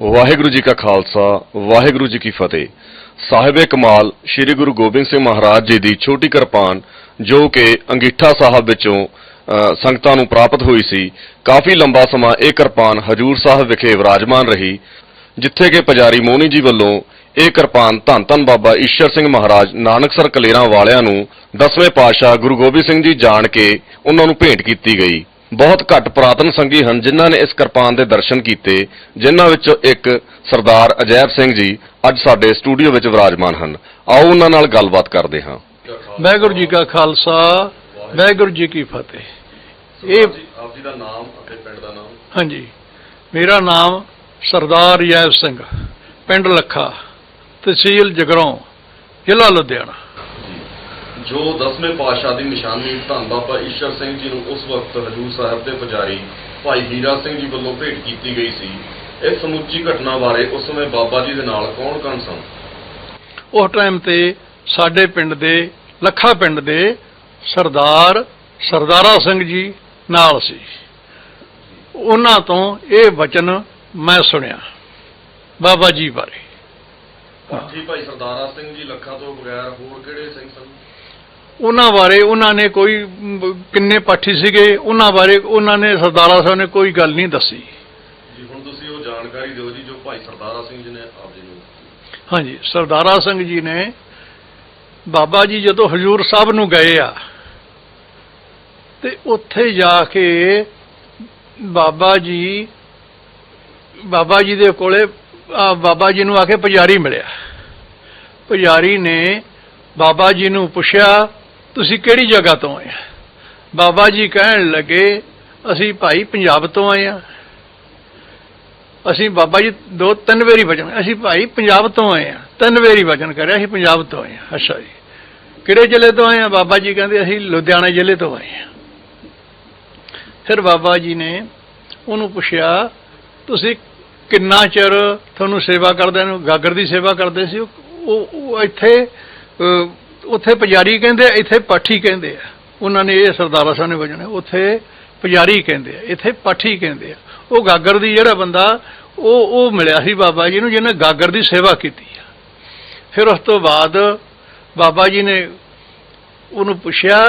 ਵਾਹਿਗੁਰੂ ਜੀ ਕਾ ਖਾਲਸਾ, ਵਾਹਿਗੁਰੂ ਜੀ ਕੀ ਫਤਿਹ। ਸਾਹਿਬੇ ਕਮਾਲ ਸ੍ਰੀ ਗੁਰੂ ਗੋਬਿੰਦ ਸਿੰਘ ਮਹਾਰਾਜ ਜੀ ਦੀ ਛੋਟੀ ਕਿਰਪਾਨ, ਜੋ ਕਿ ਅੰਗੀਠਾ ਸਾਹਿਬ ਵਿੱਚੋਂ ਸੰਗਤਾਂ ਨੂੰ ਪ੍ਰਾਪਤ ਹੋਈ ਸੀ। ਕਾਫੀ ਲੰਬਾ ਸਮਾਂ ਇਹ ਕਿਰਪਾਨ ਹਜੂਰ ਸਾਹਿਬ ਵਿਖੇ ਵਿਰਾਜਮਾਨ ਰਹੀ, ਜਿੱਥੇ ਕਿ ਪੁਜਾਰੀ ਮੋਹਣੀ ਜੀ ਵੱਲੋਂ ਇਹ ਕਿਰਪਾਨ ਧੰਨ ਧੰਨ ਬਾਬਾ ਈਸ਼ਰ ਸਿੰਘ ਮਹਾਰਾਜ ਨਾਨਕਸਰ ਕਲੇਰਾਂ ਵਾਲਿਆਂ ਨੂੰ ਦਸਵੇਂ ਪਾਤਸ਼ਾਹ ਗੁਰੂ ਗੋਬਿੰਦ ਸਿੰਘ ਜੀ ਜਾਣ ਕੇ ਉਹਨਾਂ ਨੂੰ ਭੇਂਟ ਕੀਤੀ ਗਈ। ਬਹੁਤ ਘੱਟ ਪੁਰਾਤਨ ਸੰਗੀ ਹਨ ਜਿਨ੍ਹਾਂ ਨੇ ਇਸ ਕਿਰਪਾਨ ਦੇ ਦਰਸ਼ਨ ਕੀਤੇ ਜਿਨ੍ਹਾਂ ਵਿੱਚੋਂ ਇੱਕ ਸਰਦਾਰ ਅਜੈਬ ਸਿੰਘ ਜੀ ਅੱਜ ਸਾਡੇ ਸਟੂਡੀਓ ਵਿੱਚ ਵਿਰਾਜਮਾਨ ਹਨ। ਆਓ ਉਹਨਾਂ ਨਾਲ ਗੱਲਬਾਤ ਕਰਦੇ ਹਾਂ। ਵਾਹਿਗੁਰੂ ਜੀ ਕਾ ਖਾਲਸਾ ਵਾਹਿਗੁਰੂ ਜੀ ਕੀ ਫਤਿਹ। ਇਹ ਆਪ ਜੀ ਦਾ ਨਾਮ ਅਤੇ ਪਿੰਡ ਦਾ ਨਾਮ? ਹਾਂਜੀ। ਮੇਰਾ ਨਾਮ ਸਰਦਾਰ ਯੈਬ ਸਿੰਘ ਪਿੰਡ ਲੱਖਾ ਤਹਿਸੀਲ ਜਗਰੋਂ ਜ਼ਿਲ੍ਹਾ ਲੁਧਿਆਣਾ। ਜੋ ਦਸਵੇਂ ਪਾਤਸ਼ਾਹ ਦੀ ਨਿਸ਼ਾਨੀ ਧੰਨ ਬਾਬਾ ਈਸ਼ਰ ਸਿੰਘ ਜੀ ਨੂੰ ਉਸ ਵਕਤ ਹਜੂਰ ਸਾਹਿਬ ਦੇ ਪੁਜਾਰੀ ਭਾਈ ਹੀਰਾ ਸਿੰਘ ਜੀ ਵੱਲੋਂ ਭੇਟ ਕੀਤੀ ਗਈ ਸੀ ਇਸ ਸਮੁੱਚੀ ਘਟਨਾ ਬਾਰੇ ਉਸ ਸਮੇਂ ਬਾਬਾ ਜੀ ਦੇ ਨਾਲ ਕੌਣ ਕੌਣ ਸਨ? ਉਸ ਟਾਈਮ ਤੇ ਸਾਡੇ ਪਿੰਡ ਦੇ ਲੱਖਾ ਪਿੰਡ ਦੇ ਸਰਦਾਰ ਸਰਦਾਰਾ ਸਿੰਘ ਜੀ ਨਾਲ ਸੀ। ਉਹਨਾਂ ਤੋਂ ਇਹ ਵਚਨ ਮੈਂ ਸੁਣਿਆ ਬਾਬਾ ਜੀ ਬਾਰੇ। ਜੀ ਭਾਈ ਸਰਦਾਰਾ ਸਿੰਘ ਜੀ ਲੱਖਾਂ ਤੋਂ ਬਗੈਰ ਹੋਰ ਕਿਹੜੇ ਸਿੰਘ ਸਨ? ਉਹਨਾਂ ਬਾਰੇ ਉਹਨਾਂ ਨੇ ਕੋਈ ਕਿੰਨੇ ਪਾਠੀ ਸੀਗੇ ਉਹਨਾਂ ਬਾਰੇ ਉਹਨਾਂ ਨੇ ਸਰਦਾਰਾ ਸਾਹਿਬ ਨੇ ਕੋਈ ਗੱਲ ਨਹੀਂ ਦੱਸੀ। ਜੀ ਹੁਣ ਤੁਸੀਂ ਉਹ ਜਾਣਕਾਰੀ ਦਿਓ ਜੀ ਜੋ ਭਾਈ ਸਰਦਾਰਾ ਸਿੰਘ ਜੀ ਨੇ ਆਪ ਜੀ ਨੂੰ ਹਾਂਜੀ ਸਰਦਾਰਾ ਸਿੰਘ ਜੀ ਨੇ ਬਾਬਾ ਜੀ ਜਦੋਂ ਹਜੂਰ ਸਾਹਿਬ ਨੂੰ ਗਏ ਆ ਤੇ ਉੱਥੇ ਜਾ ਕੇ ਬਾਬਾ ਜੀ ਬਾਬਾ ਜੀ ਦੇ ਕੋਲੇ ਬਾਬਾ ਜੀ ਨੂੰ ਆ ਕੇ ਪੁਜਾਰੀ ਮਿਲਿਆ। ਪੁਜਾਰੀ ਨੇ ਬਾਬਾ ਜੀ ਨੂੰ ਪੁੱਛਿਆ ਤੁਸੀਂ ਕਿਹੜੀ ਜਗ੍ਹਾ ਤੋਂ ਆਏ ਆ? ਬਾਬਾ ਜੀ ਕਹਿਣ ਲੱਗੇ, ਅਸੀਂ ਭਾਈ ਪੰਜਾਬ ਤੋਂ ਆਏ ਆ। ਅਸੀਂ ਬਾਬਾ ਜੀ ਦੋ ਤਿੰਨ ਵਾਰੀ ਵਚਨ, ਅਸੀਂ ਭਾਈ ਪੰਜਾਬ ਤੋਂ ਆਏ ਆ। ਤਿੰਨ ਵਾਰੀ ਵਚਨ ਕਰਿਆ, ਅਸੀਂ ਪੰਜਾਬ ਤੋਂ ਆਏ ਆ। ਅੱਛਾ ਜੀ। ਕਿਹੜੇ ਜ਼ਿਲ੍ਹੇ ਤੋਂ ਆਏ ਆ? ਬਾਬਾ ਜੀ ਕਹਿੰਦੇ, ਅਸੀਂ ਲੁਧਿਆਣਾ ਜ਼ਿਲ੍ਹੇ ਤੋਂ ਆਏ ਆ। ਫਿਰ ਬਾਬਾ ਜੀ ਨੇ ਉਹਨੂੰ ਪੁੱਛਿਆ, ਤੁਸੀਂ ਕਿੰਨਾ ਚਿਰ ਤੁਹਾਨੂੰ ਸੇਵਾ ਕਰਦੇ ਨੂੰ, ਗਾਗਰ ਦੀ ਸੇਵਾ ਕਰਦੇ ਸੀ? ਉਹ- ਇੱਥੇ ਉੱਥੇ ਪੁਜਾਰੀ ਕਹਿੰਦੇ ਆ, ਇੱਥੇ ਪਾਠੀ ਕਹਿੰਦੇ ਆ। ਉਹਨਾਂ ਨੇ ਇਹ ਸਰਦਾਰਾ ਸਾਹਿਬ ਨੇ ਵਜਣਾ ਉੱਥੇ ਪੁਜਾਰੀ ਕਹਿੰਦੇ ਆ ਇੱਥੇ ਪਾਠੀ ਕਹਿੰਦੇ ਆ। ਉਹ ਗਾਗਰ ਦੀ ਜਿਹੜਾ ਬੰਦਾ ਉਹ ਉਹ ਮਿਲਿਆ ਸੀ ਬਾਬਾ ਜੀ ਨੂੰ ਜਿਹਨੇ ਗਾਗਰ ਦੀ ਸੇਵਾ ਕੀਤੀ ਆ। ਫਿਰ ਉਸ ਤੋਂ ਬਾਅਦ ਬਾਬਾ ਜੀ ਨੇ ਉਹਨੂੰ ਪੁੱਛਿਆ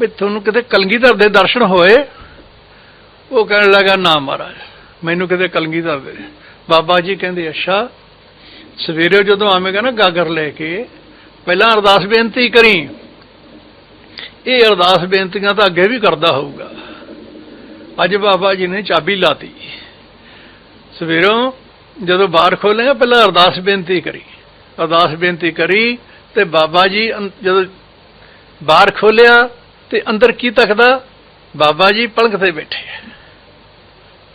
ਵੀ ਤੁਹਾਨੂੰ ਕਿਤੇ ਕਲਗੀਧਰ ਦੇ ਦਰਸ਼ਨ ਹੋਏ? ਉਹ ਕਹਿਣ ਲੱਗਾ ਨਾ ਮਹਾਰਾਜ ਮੈਨੂੰ ਕਿਤੇ ਕਲਗੀਧਰ ਦੇ। ਬਾਬਾ ਜੀ ਕਹਿੰਦੇ ਅੱਛਾ ਸਵੇਰੇ ਜਦੋਂ ਆਵੇਂਗਾ ਨਾ ਗਾਗਰ ਲੈ ਕੇ ਪਹਿਲਾਂ ਅਰਦਾਸ ਬੇਨਤੀ ਕਰੀ। ਇਹ ਅਰਦਾਸ ਬੇਨਤੀਆਂ ਤਾਂ ਅੱਗੇ ਵੀ ਕਰਦਾ ਹੋਊਗਾ। ਅੱਜ ਬਾਬਾ ਜੀ ਨੇ ਚਾਬੀ ਲਾਤੀ। ਸਵੇਰੋਂ ਜਦੋਂ ਬਾਹਰ ਖੋਲੇਗਾ ਪਹਿਲਾਂ ਅਰਦਾਸ ਬੇਨਤੀ ਕਰੀ। ਅਰਦਾਸ ਬੇਨਤੀ ਕਰੀ ਤੇ ਬਾਬਾ ਜੀ ਅੰ- ਜਦੋਂ ਬਾਹਰ ਖੋਲਿਆ ਤੇ ਅੰਦਰ ਕੀ ਤੱਕਦਾ? ਬਾਬਾ ਜੀ ਪਲੰਘ ਤੇ ਬੈਠੇ ਆ।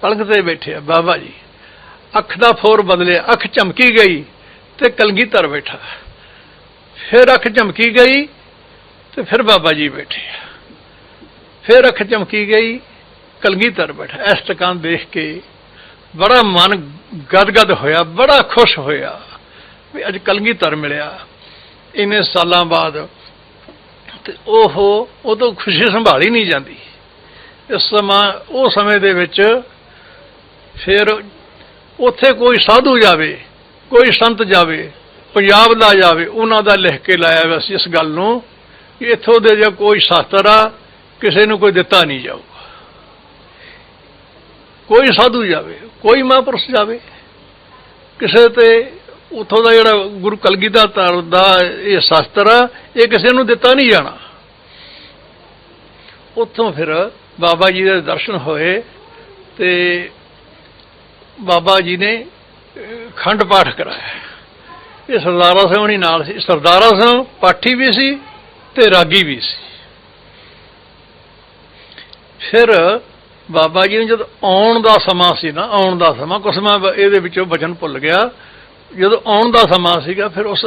ਪਲੰਘ ਤੇ ਬੈਠੇ ਆ ਬਾਬਾ ਜੀ। ਅੱਖ ਦਾ ਫੋਰ ਬਦਲਿਆ, ਅੱਖ ਚਮਕੀ ਗਈ ਤੇ ਕਲਗੀਧਰ ਬੈਠਾ। ਫਿਰ ਅੱਖ ਚਮਕੀ ਗਈ ਤੇ ਫਿਰ ਬਾਬਾ ਜੀ ਬੈਠੇ ਫਿਰ ਅੱਖ ਚਮਕੀ ਗਈ, ਕਲਗੀਧਰ ਬੈਠਾ। ਇਸ ਟਕਾਂ ਦੇਖ ਕੇ ਬੜਾ ਮਨ ਗਦਗਦ ਹੋਇਆ, ਬੜਾ ਖੁਸ਼ ਹੋਇਆ ਵੀ ਅੱਜ ਕਲਗੀਧਰ ਮਿਲਿਆ। ਇੰਨੇ ਸਾਲਾਂ ਬਾਅਦ ਤੇ ਉਹ ਉਦੋਂ ਖੁਸ਼ੀ ਸੰਭਾਲੀ ਨਹੀਂ ਜਾਂਦੀ। ਇਸ ਸਮਾਂ, ਉਹ ਸਮੇਂ ਦੇ ਵਿੱਚ ਫਿਰ ਉੱਥੇ ਕੋਈ ਸਾਧੂ ਜਾਵੇ, ਕੋਈ ਸੰਤ ਜਾਵੇ ਪੰਜਾਬ ਦਾ ਜਾਵੇ, ਉਹਨਾਂ ਦਾ ਲਿਖ ਕੇ ਲਾਇਆ ਹੋਇਆ ਸੀ ਇਸ ਗੱਲ ਨੂੰ, ਕਿ ਇੱਥੋਂ ਦੇ ਜੇ ਕੋਈ ਸ਼ਾਸਤਰ ਆ, ਕਿਸੇ ਨੂੰ ਕੋਈ ਦਿੱਤਾ ਨਹੀਂ ਜਾਊਗਾ। ਕੋਈ ਸਾਧੂ ਜਾਵੇ, ਕੋਈ ਮਹਾਂਪੁਰਸ਼ ਜਾਵੇ, ਕਿਸੇ ਤੇ ਉਥੋਂ ਦਾ ਜਿਹੜਾ ਗੁਰੂ ਕਲਗੀਧਰ ਦਾ ਇਹ ਸ਼ਾਸਤਰ ਆ, ਇਹ ਕਿਸੇ ਨੂੰ ਦਿੱਤਾ ਨਹੀਂ ਜਾਣਾ। ਉੱਥੋਂ ਫਿਰ ਬਾਬਾ ਜੀ ਦੇ ਦਰਸ਼ਨ ਹੋਏ ਤੇ ਬਾਬਾ ਜੀ ਨੇ ਖੰਡ ਪਾਠ ਕਰਾਇਆ। ਇਹ ਸਰਦਾਰਾ ਸਿੰਘ ਹੋਣੀ ਨਾਲ ਸੀ। ਸਰਦਾਰਾ ਸਿੰਘ ਪਾਠੀ ਵੀ ਸੀ ਤੇ ਰਾਗੀ ਵੀ ਸੀ। ਫਿਰ ਬਾਬਾ ਜੀ ਨੂੰ ਜਦ ਆਉਣ ਦਾ ਸਮਾਂ ਸੀ ਨਾ, ਆਉਣ ਦਾ ਸਮਾਂ, ਕੁਛ ਮੈਂ ਇਹਦੇ ਵਿੱਚੋਂ ਵਚਨ ਭੁੱਲ ਗਿਆ। ਜਦੋਂ ਆਉਣ ਦਾ ਸਮਾਂ ਸੀਗਾ, ਫਿਰ ਉਸ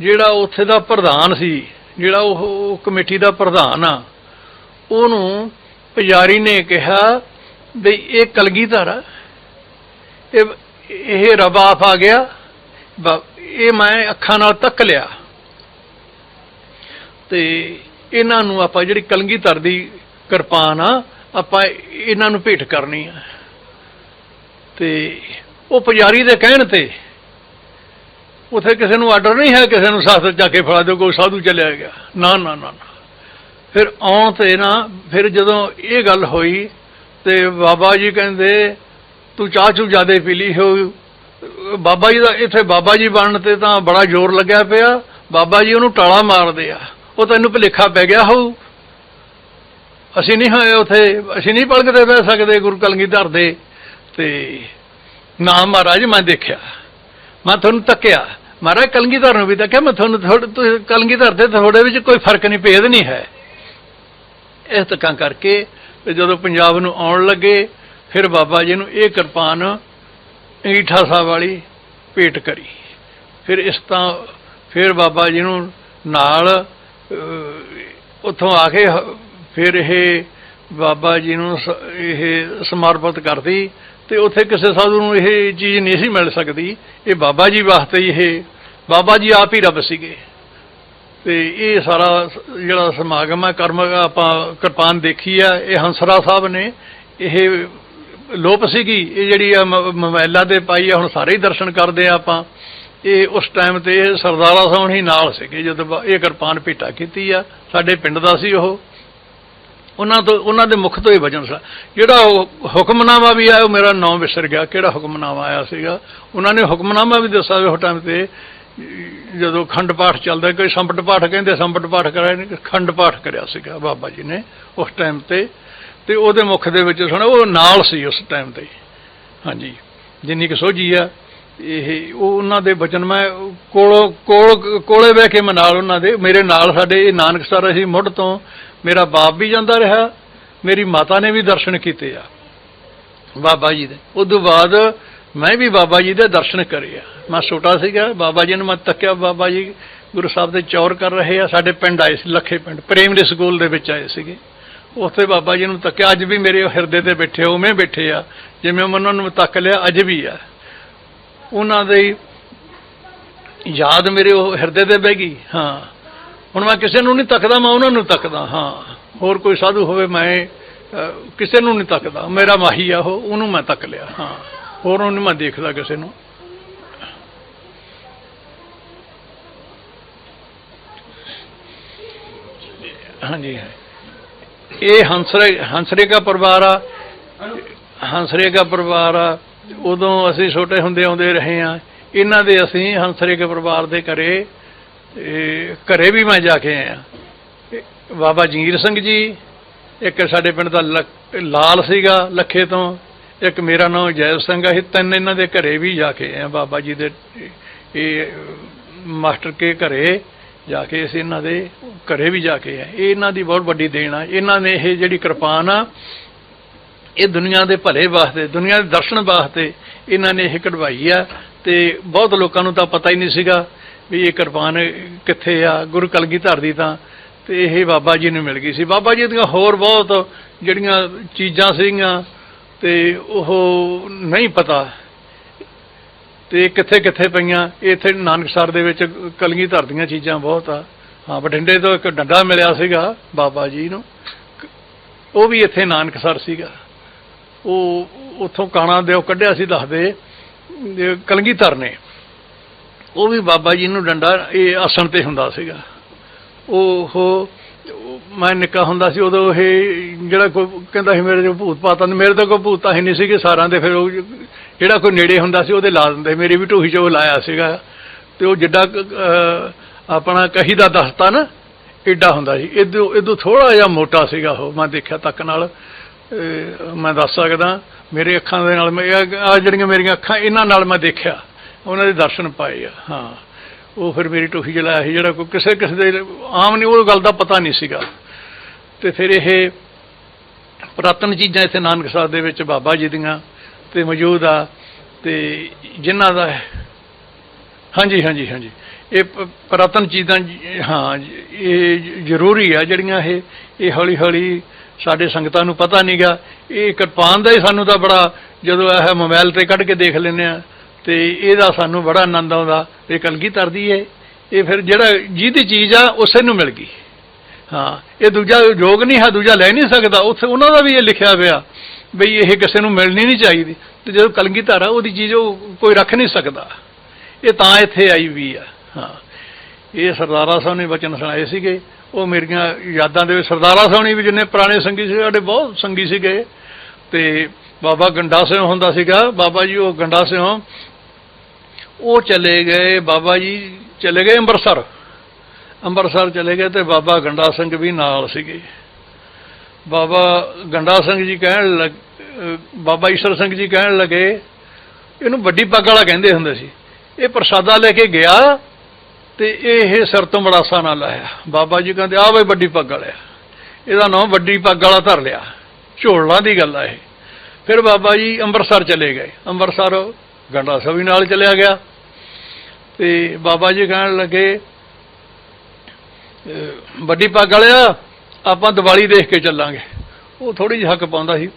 ਜਿਹੜਾ ਉੱਥੇ ਦਾ ਪ੍ਰਧਾਨ ਸੀ, ਜਿਹੜਾ ਉਹ ਕਮੇਟੀ ਦਾ ਪ੍ਰਧਾਨ ਆ, ਉਹਨੂੰ ਪੁਜਾਰੀ ਨੇ ਕਿਹਾ ਵੀ ਇਹ ਕਲਗੀਧਰ ਆ। ਇਹ ਇਹ ਰੱਬ ਆਪ ਆ ਗਿਆ। ਬ- ਇਹ ਮੈਂ ਅੱਖਾਂ ਨਾਲ ਤੱਕ ਲਿਆ। ਤੇ ਇਹਨਾਂ ਨੂੰ ਆਪਾਂ ਜਿਹੜੀ ਕਲਗੀਧਰ ਦੀ ਕਿਰਪਾਨ ਆ, ਆਪਾਂ ਇਹਨਾਂ ਨੂੰ ਭੇਟ ਕਰਨੀ ਆ। ਤੇ ਉਹ ਪੁਜਾਰੀ ਦੇ ਕਹਿਣ ਤੇ ਉਥੇ ਕਿਸੇ ਨੂੰ ਆਰਡਰ ਨਹੀਂ ਹੈ, ਕਿਸੇ ਨੂੰ ਸਾਥ ਜਾ ਕੇ ਫੜਾ ਦਿਓ, ਕੋਈ ਸਾਧੂ ਚਲਿਆ ਗਿਆ। ਨਾ ਨਾ ਨਾ ਨਾ। ਫਿਰ ਆਉਣ ਤੇ ਨਾ, ਫਿਰ ਜਦੋਂ ਇਹ ਗੱਲ ਹੋਈ ਤੇ ਬਾਬਾ ਜੀ ਕਹਿੰਦੇ, ਤੂੰ ਚਾਹ ਚੂ ਜਿਆਦੇ ਪੀ ਲਈ ਹੋ ਬਾਬਾ ਜੀ ਦਾ ਇੱਥੇ ਬਾਬਾ ਜੀ ਬਣਨ ਤੇ ਤਾਂ ਬੜਾ ਜ਼ੋਰ ਲੱਗਿਆ ਪਿਆ। ਬਾਬਾ ਜੀ ਉਹਨੂੰ ਟਾਲਾ ਮਾਰਦੇ ਆ। ਉਹ ਤੈਨੂੰ ਭੁਲੇਖਾ ਪੈ ਗਿਆ ਹੋਊ। ਅਸੀਂ ਨਹੀਂ ਹੋਏ ਉਥੇ। ਅਸੀਂ ਨਹੀਂ ਪਲਕਦੇ, ਬਹਿ ਸਕਦੇ, ਗੁਰੂ ਕਲਗੀਧਰ ਦੇ ਤੇ ਨਾ ਮਹਾਰਾਜ ਮੈਂ ਦੇਖਿਆ। ਮੈਂ ਤੁਹਾਨੂੰ ਤੱਕਿਆ। ਮਹਾਰਾਜ ਕਲਗੀਧਰ ਨੂੰ ਵੀ ਤੱਕਿਆ। ਮੈਂ ਤੁਹਾਨੂੰ ਥੋੜ੍ਹ- ਤੁਸੀਂ ਕਲਗੀਧਰ ਤੇ ਥੋੜੇ ਵਿੱਚ ਕੋਈ ਫ਼ਰਕ ਨਹੀਂ, ਭੇਦ ਨਹੀਂ ਹੈ। ਇਸ ਤੱਕਾਂ ਕਰਕੇ ਜਦੋਂ ਪੰਜਾਬ ਨੂੰ ਆਉਣ ਲੱਗੇ, ਫਿਰ ਬਾਬਾ ਜੀ ਨੂੰ ਇਹ ਕਿਰਪਾਨ ਈਠਾ ਸਾਹਿਬ ਵਾਲੀ ਭੇਟ ਕਰੀ। ਫਿਰ ਇਸ ਤਾਂ ਫਿਰ ਬਾਬਾ ਜੀ ਨੂੰ ਨਾਲ ਉੱਥੋਂ ਆ ਕੇ ਹ- ਫਿਰ ਇਹ ਬਾਬਾ ਜੀ ਨੂੰ ਸ- ਇਹ ਸਮਰਪਿਤ ਕਰਦੀ ਤੇ ਉੱਥੇ ਕਿਸੇ ਸਾਧੂ ਨੂੰ ਇਹ ਚੀਜ਼ ਨਹੀਂ ਸੀ ਮਿਲ ਸਕਦੀ। ਇਹ ਬਾਬਾ ਜੀ ਵਾਸਤੇ ਹੀ ਇਹ, ਬਾਬਾ ਜੀ ਆਪ ਹੀ ਰੱਬ ਸੀਗੇ। ਤੇ ਇਹ ਸਾਰਾ ਜਿਹੜਾ ਸਮਾਗਮ ਹੈ, ਕਰਮ ਆਪਾਂ ਕਿਰਪਾਨ ਦੇਖੀ ਆ ਇਹ ਹੰਸਰਾ ਸਾਹਿਬ ਨੇ ਇਹ ਲੋਪ ਸੀਗੀ, ਇਹ ਜਿਹੜੀ ਆ ਮ- ਮੋਬਾਈਲਾਂ ਤੇ ਪਾਈ ਆ, ਹੁਣ ਸਾਰੇ ਹੀ ਦਰਸ਼ਨ ਕਰਦੇ ਆ ਆਪਾਂ। ਇਹ ਉਸ ਟਾਈਮ ਤੇ ਸਰਦਾਰਾ ਸਾਹਿਬ ਹੀ ਨਾਲ ਸੀਗੇ, ਜਦੋਂ ਬ- ਇਹ ਕਿਰਪਾਨ ਭੇਟਾ ਕੀਤੀ ਆ, ਸਾਡੇ ਪਿੰਡ ਦਾ ਸੀ ਉਹ। ਉਹਨਾਂ ਤੋਂ, ਉਹਨਾਂ ਦੇ ਮੁਖ ਤੋਂ ਹੀ ਵਜਨ ਸਾ ਜਿਹੜਾ ਉਹ ਹੁਕਮਨਾਮਾ ਵੀ ਆਇਆ ਉਹ ਮੇਰਾ ਨਾਮ ਵਿਸਰ ਗਿਆ, ਕਿਹੜਾ ਹੁਕਮਨਾਮਾ ਆਇਆ ਸੀਗਾ। ਉਹਨਾਂ ਨੇ ਹੁਕਮਨਾਮਾ ਵੀ ਦੱਸਿਆ ਵੀ ਉਸ ਟਾਈਮ ਤੇ, ਜਦੋਂ ਖੰਡ ਪਾਠ ਚੱਲਦਾ, ਕੋਈ ਸੰਪਟ ਪਾਠ ਕਹਿੰਦੇ, ਸੰਪਟ ਪਾਠ ਕਰਾਇਆ ਨਹੀਂ ਖੰਡ ਪਾਠ ਕਰਿਆ ਸੀਗਾ ਬਾਬਾ ਜੀ ਨੇ, ਉਸ ਟਾਈਮ ਤੇ। ਤੇ ਉਹਦੇ ਮੁਖ ਦੇ ਵਿੱਚ ਸੁਣਿਆ ਉਹ ਨਾਲ ਸੀ ਉਸ ਟਾਈਮ ਤੇ। ਹਾਂਜੀ। ਜਿੰਨੀ ਕਿ ਸੋਝੀ ਆ, ਇਹ ਉਹਨਾਂ ਦੇ ਬਚਨ ਮੈਂ ਕੋਲੋਂ, ਕੋਲ, ਕੋਲੇ ਬਹਿ ਕੇ ਮੈਂ ਨਾਲ ਉਹਨਾਂ ਦੇ। ਮੇਰੇ ਨਾਲ ਸਾਡੇ ਇਹ ਨਾਨਕਸਰ ਅਸੀਂ ਮੁੱਢ ਤੋਂ, ਮੇਰਾ ਬਾਪ ਵੀ ਜਾਂਦਾ ਰਿਹਾ, ਮੇਰੀ ਮਾਤਾ ਨੇ ਵੀ ਦਰਸ਼ਨ ਕੀਤੇ ਆ। ਬਾਬਾ ਜੀ ਦੇ। ਉਸ ਤੋਂ ਬਾਅਦ ਮੈਂ ਵੀ ਬਾਬਾ ਜੀ ਦੇ ਦਰਸ਼ਨ ਕਰੇ ਆ। ਮੈਂ ਛੋਟਾ ਸੀਗਾ, ਬਾਬਾ ਜੀ ਨੂੰ ਮੈਂ ਤੱਕਿਆ, ਬਾਬਾ ਜੀ ਗੁਰੂ ਸਾਹਿਬ ਦੇ ਚੌਰ ਕਰ ਰਹੇ ਆ। ਸਾਡੇ ਪਿੰਡ ਆਏ ਸੀ, ਲੱਖੇ ਪਿੰਡ ਪ੍ਰਾਇਮਰੀ ਸਕੂਲ ਦੇ ਵਿੱਚ ਆਏ ਸੀਗੇ। ਉੱਥੇ ਬਾਬਾ ਜੀ ਨੂੰ ਤੱਕਿਆ, ਅੱਜ ਵੀ ਮੇਰੇ ਹਿਰਦੇ ਤੇ ਬੈਠੇ ਉਵੇਂ ਬੈਠੇ ਆ। ਜਿਵੇਂ ਉਹਨਾਂ ਨੂੰ ਤੱਕ ਲਿਆ, ਅੱਜ ਵੀ ਆ। ਉਹਨਾਂ ਦੀ ਯਾਦ ਮੇਰੇ ਉਹ ਹਿਰਦੇ ਤੇ ਬਹਿ ਗਈ, ਹਾਂ। ਹੁਣ ਮੈਂ ਕਿਸੇ ਨੂੰ ਨਹੀਂ ਤੱਕਦਾ, ਮੈਂ ਉਹਨਾਂ ਨੂੰ ਤੱਕਦਾ, ਹਾਂ। ਹੋਰ ਕੋਈ ਸਾਧੂ ਹੋਵੇ, ਮੈਂ ਕਿਸੇ ਨੂੰ ਨਹੀਂ ਤੱਕਦਾ। ਮੇਰਾ ਮਾਹੀ ਆ ਉਹ, ਉਹਨੂੰ ਮੈਂ ਤੱਕ ਲਿਆ, ਹਾਂ। ਹੋਰ ਉਹਨੂੰ ਮੈਂ ਦੇਖਦਾ ਕਿਸੇ ਨੂੰ। ਹਾਂਜੀ ਇਹ ਹੰਸਰੇ ਹੰਸਰੇ ਦਾ ਪਰਿਵਾਰ ਆ। ਹੰਸਰੇ ਦਾ ਪਰਿਵਾਰ ਆ। ਉਦੋਂ ਅਸੀਂ ਛੋਟੇ ਹੁੰਦੇ ਆਉਂਦੇ ਰਹੇ ਆ। ਇਹਨਾਂ ਦੇ ਅਸੀਂ ਹੰਸਰੇ ਦੇ ਪਰਿਵਾਰ ਦੇ ਘਰੇ ਇਹ ਘਰੇ ਵੀ ਮੈਂ ਜਾ ਕੇ ਆਇਆ। ਬਾਬਾ ਜੀਰ ਸਿੰਘ ਜੀ, ਇੱਕ ਸਾਡੇ ਪਿੰਡ ਦਾ ਲਾਲ ਸੀਗਾ ਲੱਖੇ ਤੋਂ। ਇੱਕ ਮੇਰਾ ਨਾਮ ਜੈਵ ਸਿੰਘ ਆ। ਇਹ ਤਿੰਨ ਇਹਨਾਂ ਦੇ ਘਰੇ ਵੀ ਜਾ ਕੇ ਆਏ ਆ ਬਾਬਾ ਜੀ ਦੇ, ਇਹ ਮਾਸਟਰ ਕੇ ਘਰੇ। ਜਾ ਕੇ ਅਸੀਂ ਇਹਨਾਂ ਦੇ ਘਰੇ ਵੀ ਜਾ ਕੇ ਆ ਇਹ ਇਹਨਾਂ ਦੀ ਬਹੁਤ ਵੱਡੀ ਦੇਣ ਆ। ਇਹਨਾਂ ਨੇ ਇਹ ਜਿਹੜੀ ਕਿਰਪਾਨ ਆ, ਇਹ ਦੁਨੀਆ ਦੇ ਭਲੇ ਵਾਸਤੇ, ਦੁਨੀਆ ਦੇ ਦਰਸ਼ਨ ਵਾਸਤੇ ਇਹਨਾਂ ਨੇ ਇਹ ਕਢਵਾਈ ਆ। ਤੇ ਬਹੁਤ ਲੋਕਾਂ ਨੂੰ ਤਾਂ ਪਤਾ ਹੀ ਨਹੀਂ ਸੀਗਾ ਵੀ ਇਹ ਕਿਰਪਾਨ ਕਿੱਥੇ ਆ। ਗੁਰੂ ਕਲਗੀਧਰ ਦੀ ਤਾਂ ਤੇ ਇਹ ਬਾਬਾ ਜੀ ਨੂੰ ਮਿਲ ਗਈ ਸੀ। ਬਾਬਾ ਜੀ ਦੀਆਂ ਹੋਰ ਬਹੁਤ ਜਿਹੜੀਆਂ ਚੀਜ਼ਾਂ ਸੀਗੀਆਂ ਤੇ ਉਹ ਨਹੀਂ ਪਤਾ ਤੇ ਕਿੱਥੇ ਕਿੱਥੇ ਪਈਆਂ? ਇੱਥੇ ਨਾਨਕਸਰ ਦੇ ਵਿੱਚ ਕਲਗੀਧਰ ਦੀਆਂ ਚੀਜ਼ਾਂ ਬਹੁਤ ਆ। ਹਾਂ, ਬਠਿੰਡੇ ਤੋਂ ਇੱਕ ਡੰਡਾ ਮਿਲਿਆ ਸੀਗਾ ਬਾਬਾ ਜੀ ਨੂੰ। ਉਹ ਵੀ ਇੱਥੇ ਨਾਨਕਸਰ ਸੀਗਾ। ਉਹ ਉੱਥੋਂ ਕਾਣਾ ਦੇ ਉਹ ਕੱਢਿਆ ਸੀ ਦੱਸਦੇ ਜੇ ਕਲਗੀਧਰ ਨੇ ਉਹ ਵੀ ਬਾਬਾ ਜੀ ਨੂੰ ਡੰਡਾ, ਇਹ ਆਸਣ ਤੇ ਹੁੰਦਾ ਸੀਗਾ। ਉਹ ਮੈਂ ਨਿੱਕਾ ਹੁੰਦਾ ਸੀ ਉਦੋਂ ਇਹ ਜਿਹੜਾ ਕੋਈ ਕਹਿੰਦਾ ਸੀ ਮੇਰੇ ਜੋ ਭੂਤ ਪਾਤਾਂ ਨੇ ਮੇਰੇ ਤੋਂ ਕੋਈ ਭੂਤਾਂ ਹੀ ਨਹੀਂ ਸੀਗੇ ਸਾਰਾਂ ਦੇ ਫਿਰ ਉਹ ਜਿਹੜਾ ਕੋਈ ਨੇੜੇ ਹੁੰਦਾ ਸੀ ਉਹਦੇ ਲਾ ਦਿੰਦੇ ਮੇਰੀ ਵੀ ਢੂਹੀ 'ਚ ਉਹ ਲਾਇਆ ਸੀਗਾ। ਤੇ ਉਹ ਜਿੱਡਾ ਆਪਣਾ ਕਹੀ ਦਾ ਦਸਤਾ ਨਾ, ਏਡਾ ਹੁੰਦਾ ਸੀ। ਇਦੋਂ ਇਦੋਂ ਥੋੜਾ ਜਿਹਾ ਮੋਟਾ ਸੀਗਾ ਉਹ, ਮੈਂ ਦੇਖਿਆ ਤੱਕ ਨਾਲ। ਮੈਂ ਦੱਸ ਸਕਦਾ, ਮੇਰੇ ਅੱਖਾਂ ਦੇ ਨਾਲ, ਮੈਂ ਆ ਜਿਹੜੀਆਂ ਮੇਰੀਆਂ ਅੱਖਾਂ, ਇਹਨਾਂ ਨਾਲ ਮੈਂ ਦੇਖਿਆ। ਉਹਨਾਂ ਦੇ ਦਰਸ਼ਨ ਪਾਏ ਆ, ਹਾਂ। ਉਹ ਫਿਰ ਮੇਰੀ ਟੋਹੀ ਜਲਾਇਆ ਸੀ, ਜਿਹੜਾ ਕੋਈ ਕਿਸੇ ਕਿਸੇ ਦੇ, ਆਮ ਨਹੀਂ, ਉਹ ਗੱਲ ਦਾ ਪਤਾ ਨਹੀਂ ਸੀਗਾ। ਤੇ ਫਿਰ ਇਹ ਪੁਰਾਤਨ ਚੀਜ਼ਾਂ ਇੱਥੇ ਨਾਨਕ ਸਾਹਿਬ ਦੇ ਵਿੱਚ ਬਾਬਾ ਜੀ ਦੀਆਂ ਤੇ ਮੌਜੂਦ ਆ ਤੇ ਜਿਨ੍ਹਾਂ ਦਾ ਹਾਂਜੀ ਹਾਂਜੀ ਹਾਂਜੀ। ਇਹ ਪ- ਚੀਜ਼ਾਂ ਹਾਂ ਇਹ ਜ਼ਰੂਰੀ ਆ ਜਿਹੜੀਆਂ ਇਹ ਇਹ ਹੌਲੀ ਹੌਲੀ ਸਾਡੇ ਸੰਗਤਾਂ ਨੂੰ ਪਤਾ ਨਹੀਂਗਾ ਇਹ ਕਿਰਪਾਨ ਦਾ ਹੀ ਸਾਨੂੰ ਤਾਂ ਬੜਾ, ਜਦੋਂ ਇਹ ਮੋਬਾਈਲ ਤੇ ਕੱਢ ਕੇ ਦੇਖ ਲੈਂਦੇ ਆ, ਤੇ ਇਹਦਾ ਸਾਨੂੰ ਬੜਾ ਆਨੰਦ ਆਉਂਦਾ। ਇਹ ਕਲਗੀ ਤਰਦੀ ਹੈ ਇਹ ਫਿਰ ਜਿਹੜਾ, ਜਿਹਦੀ ਚੀਜ਼ ਆ, ਉਸੇ ਨੂੰ ਮਿਲ ਗਈ। ਹਾਂ, ਇਹ ਦੂਜਾ ਯੋਗ ਨਹੀਂ ਹੈ, ਦੂਜਾ ਲੈ ਨਹੀਂ ਸਕਦਾ। ਉੱਥੇ ਉਹਨਾਂ ਦਾ ਵੀ ਇਹ ਲਿਖਿਆ ਪਿਆ ਬਈ ਇਹ ਕਿਸੇ ਨੂੰ ਮਿਲਣੀ ਨਹੀਂ ਚਾਹੀਦੀ। ਤੇ ਜਦੋਂ ਕਲਗੀਧਰ ਧਾਰਾ ਉਹਦੀ ਚੀਜ਼ ਉਹ ਕੋਈ ਰੱਖ ਨਹੀਂ ਸਕਦਾ। ਇਹ ਤਾਂ ਇੱਥੇ ਆਈ ਵੀ ਆ। ਹਾਂ। ਇਹ ਸਰਦਾਰਾ ਸਾਹਿਬ ਨੇ ਬਚਨ ਸੁਣਾਏ ਸੀਗੇ। ਉਹ ਮੇਰੀਆਂ ਯਾਦਾਂ ਦੇ ਵਿੱਚ ਸਰਦਾਰਾ ਸਾਹਿਬ ਨੇ ਵੀ ਜਿੰਨੇ ਪੁਰਾਣੇ ਸੰਗੀ ਸੀ, ਸਾਡੇ ਬਹੁਤ ਸੰਗੀ ਸੀਗੇ। ਤੇ ਬਾਬਾ ਗੰਡਾ ਸਿੰਘ ਹੁੰਦਾ ਸੀਗਾ। ਬਾਬਾ ਜੀ, ਉਹ ਗੰਡਾ ਸਿੰਘ ਉਹ ਚਲੇ ਗਏ, ਬਾਬਾ ਜੀ ਚਲੇ ਗਏ ਅੰਮ੍ਰਿਤਸਰ। ਅੰਮ੍ਰਿਤਸਰ ਚਲੇ ਗਏ ਤੇ ਬਾਬਾ ਗੰਡਾ ਸਿੰਘ ਵੀ ਨਾਲ ਸੀਗੇ। ਬਾਬਾ ਗੰਡਾ ਸਿੰਘ ਜੀ ਕਹਿਣ ਲੱਗ ਬਾਬਾ ਈਸ਼ਰ ਸਿੰਘ ਜੀ ਕਹਿਣ ਲੱਗੇ, ਇਹਨੂੰ ਵੱਡੀ ਪੱਗ ਵਾਲਾ ਕਹਿੰਦੇ ਹੁੰਦੇ ਸੀ। ਇਹ ਪ੍ਰਸ਼ਾਦਾ ਲੈ ਕੇ ਗਿਆ ਤੇ ਇਹ ਸਿਰ ਤੋਂ ਮੜਾਸਾ ਨਾਲ ਲਾਇਆ। ਬਾਬਾ ਜੀ ਕਹਿੰਦੇ ਆ ਬਈ ਵੱਡੀ ਪੱਗ ਵਾਲਿਆ ਇਹਦਾ ਨਾਮ ਵੱਡੀ ਪੱਗ ਵਾਲਾ ਧਰ ਲਿਆ। ਝੋਲਾਂ ਦੀ ਗੱਲ ਆ ਇਹ। ਫਿਰ ਬਾਬਾ ਜੀ ਅੰਮ੍ਰਿਤਸਰ ਚਲੇ ਗਏ। ਅੰਮ੍ਰਿਤਸਰ ਗੰਡਾ ਸਾਹਿਬ ਵੀ ਨਾਲ ਚਲਿਆ ਗਿਆ। ਤੇ ਬਾਬਾ ਜੀ ਕਹਿਣ ਲੱਗੇ ਵੱਡੀ ਪੱਗ ਵਾਲਿਆ ਆਪਾਂ ਦੀਵਾਲੀ ਦੇਖ ਕੇ ਚੱਲਾਂਗੇ। ਉਹ ਥੋੜੀ ਜਿਹੀ ਹੱਕ ਪਾਉਂਦਾ ਸੀ।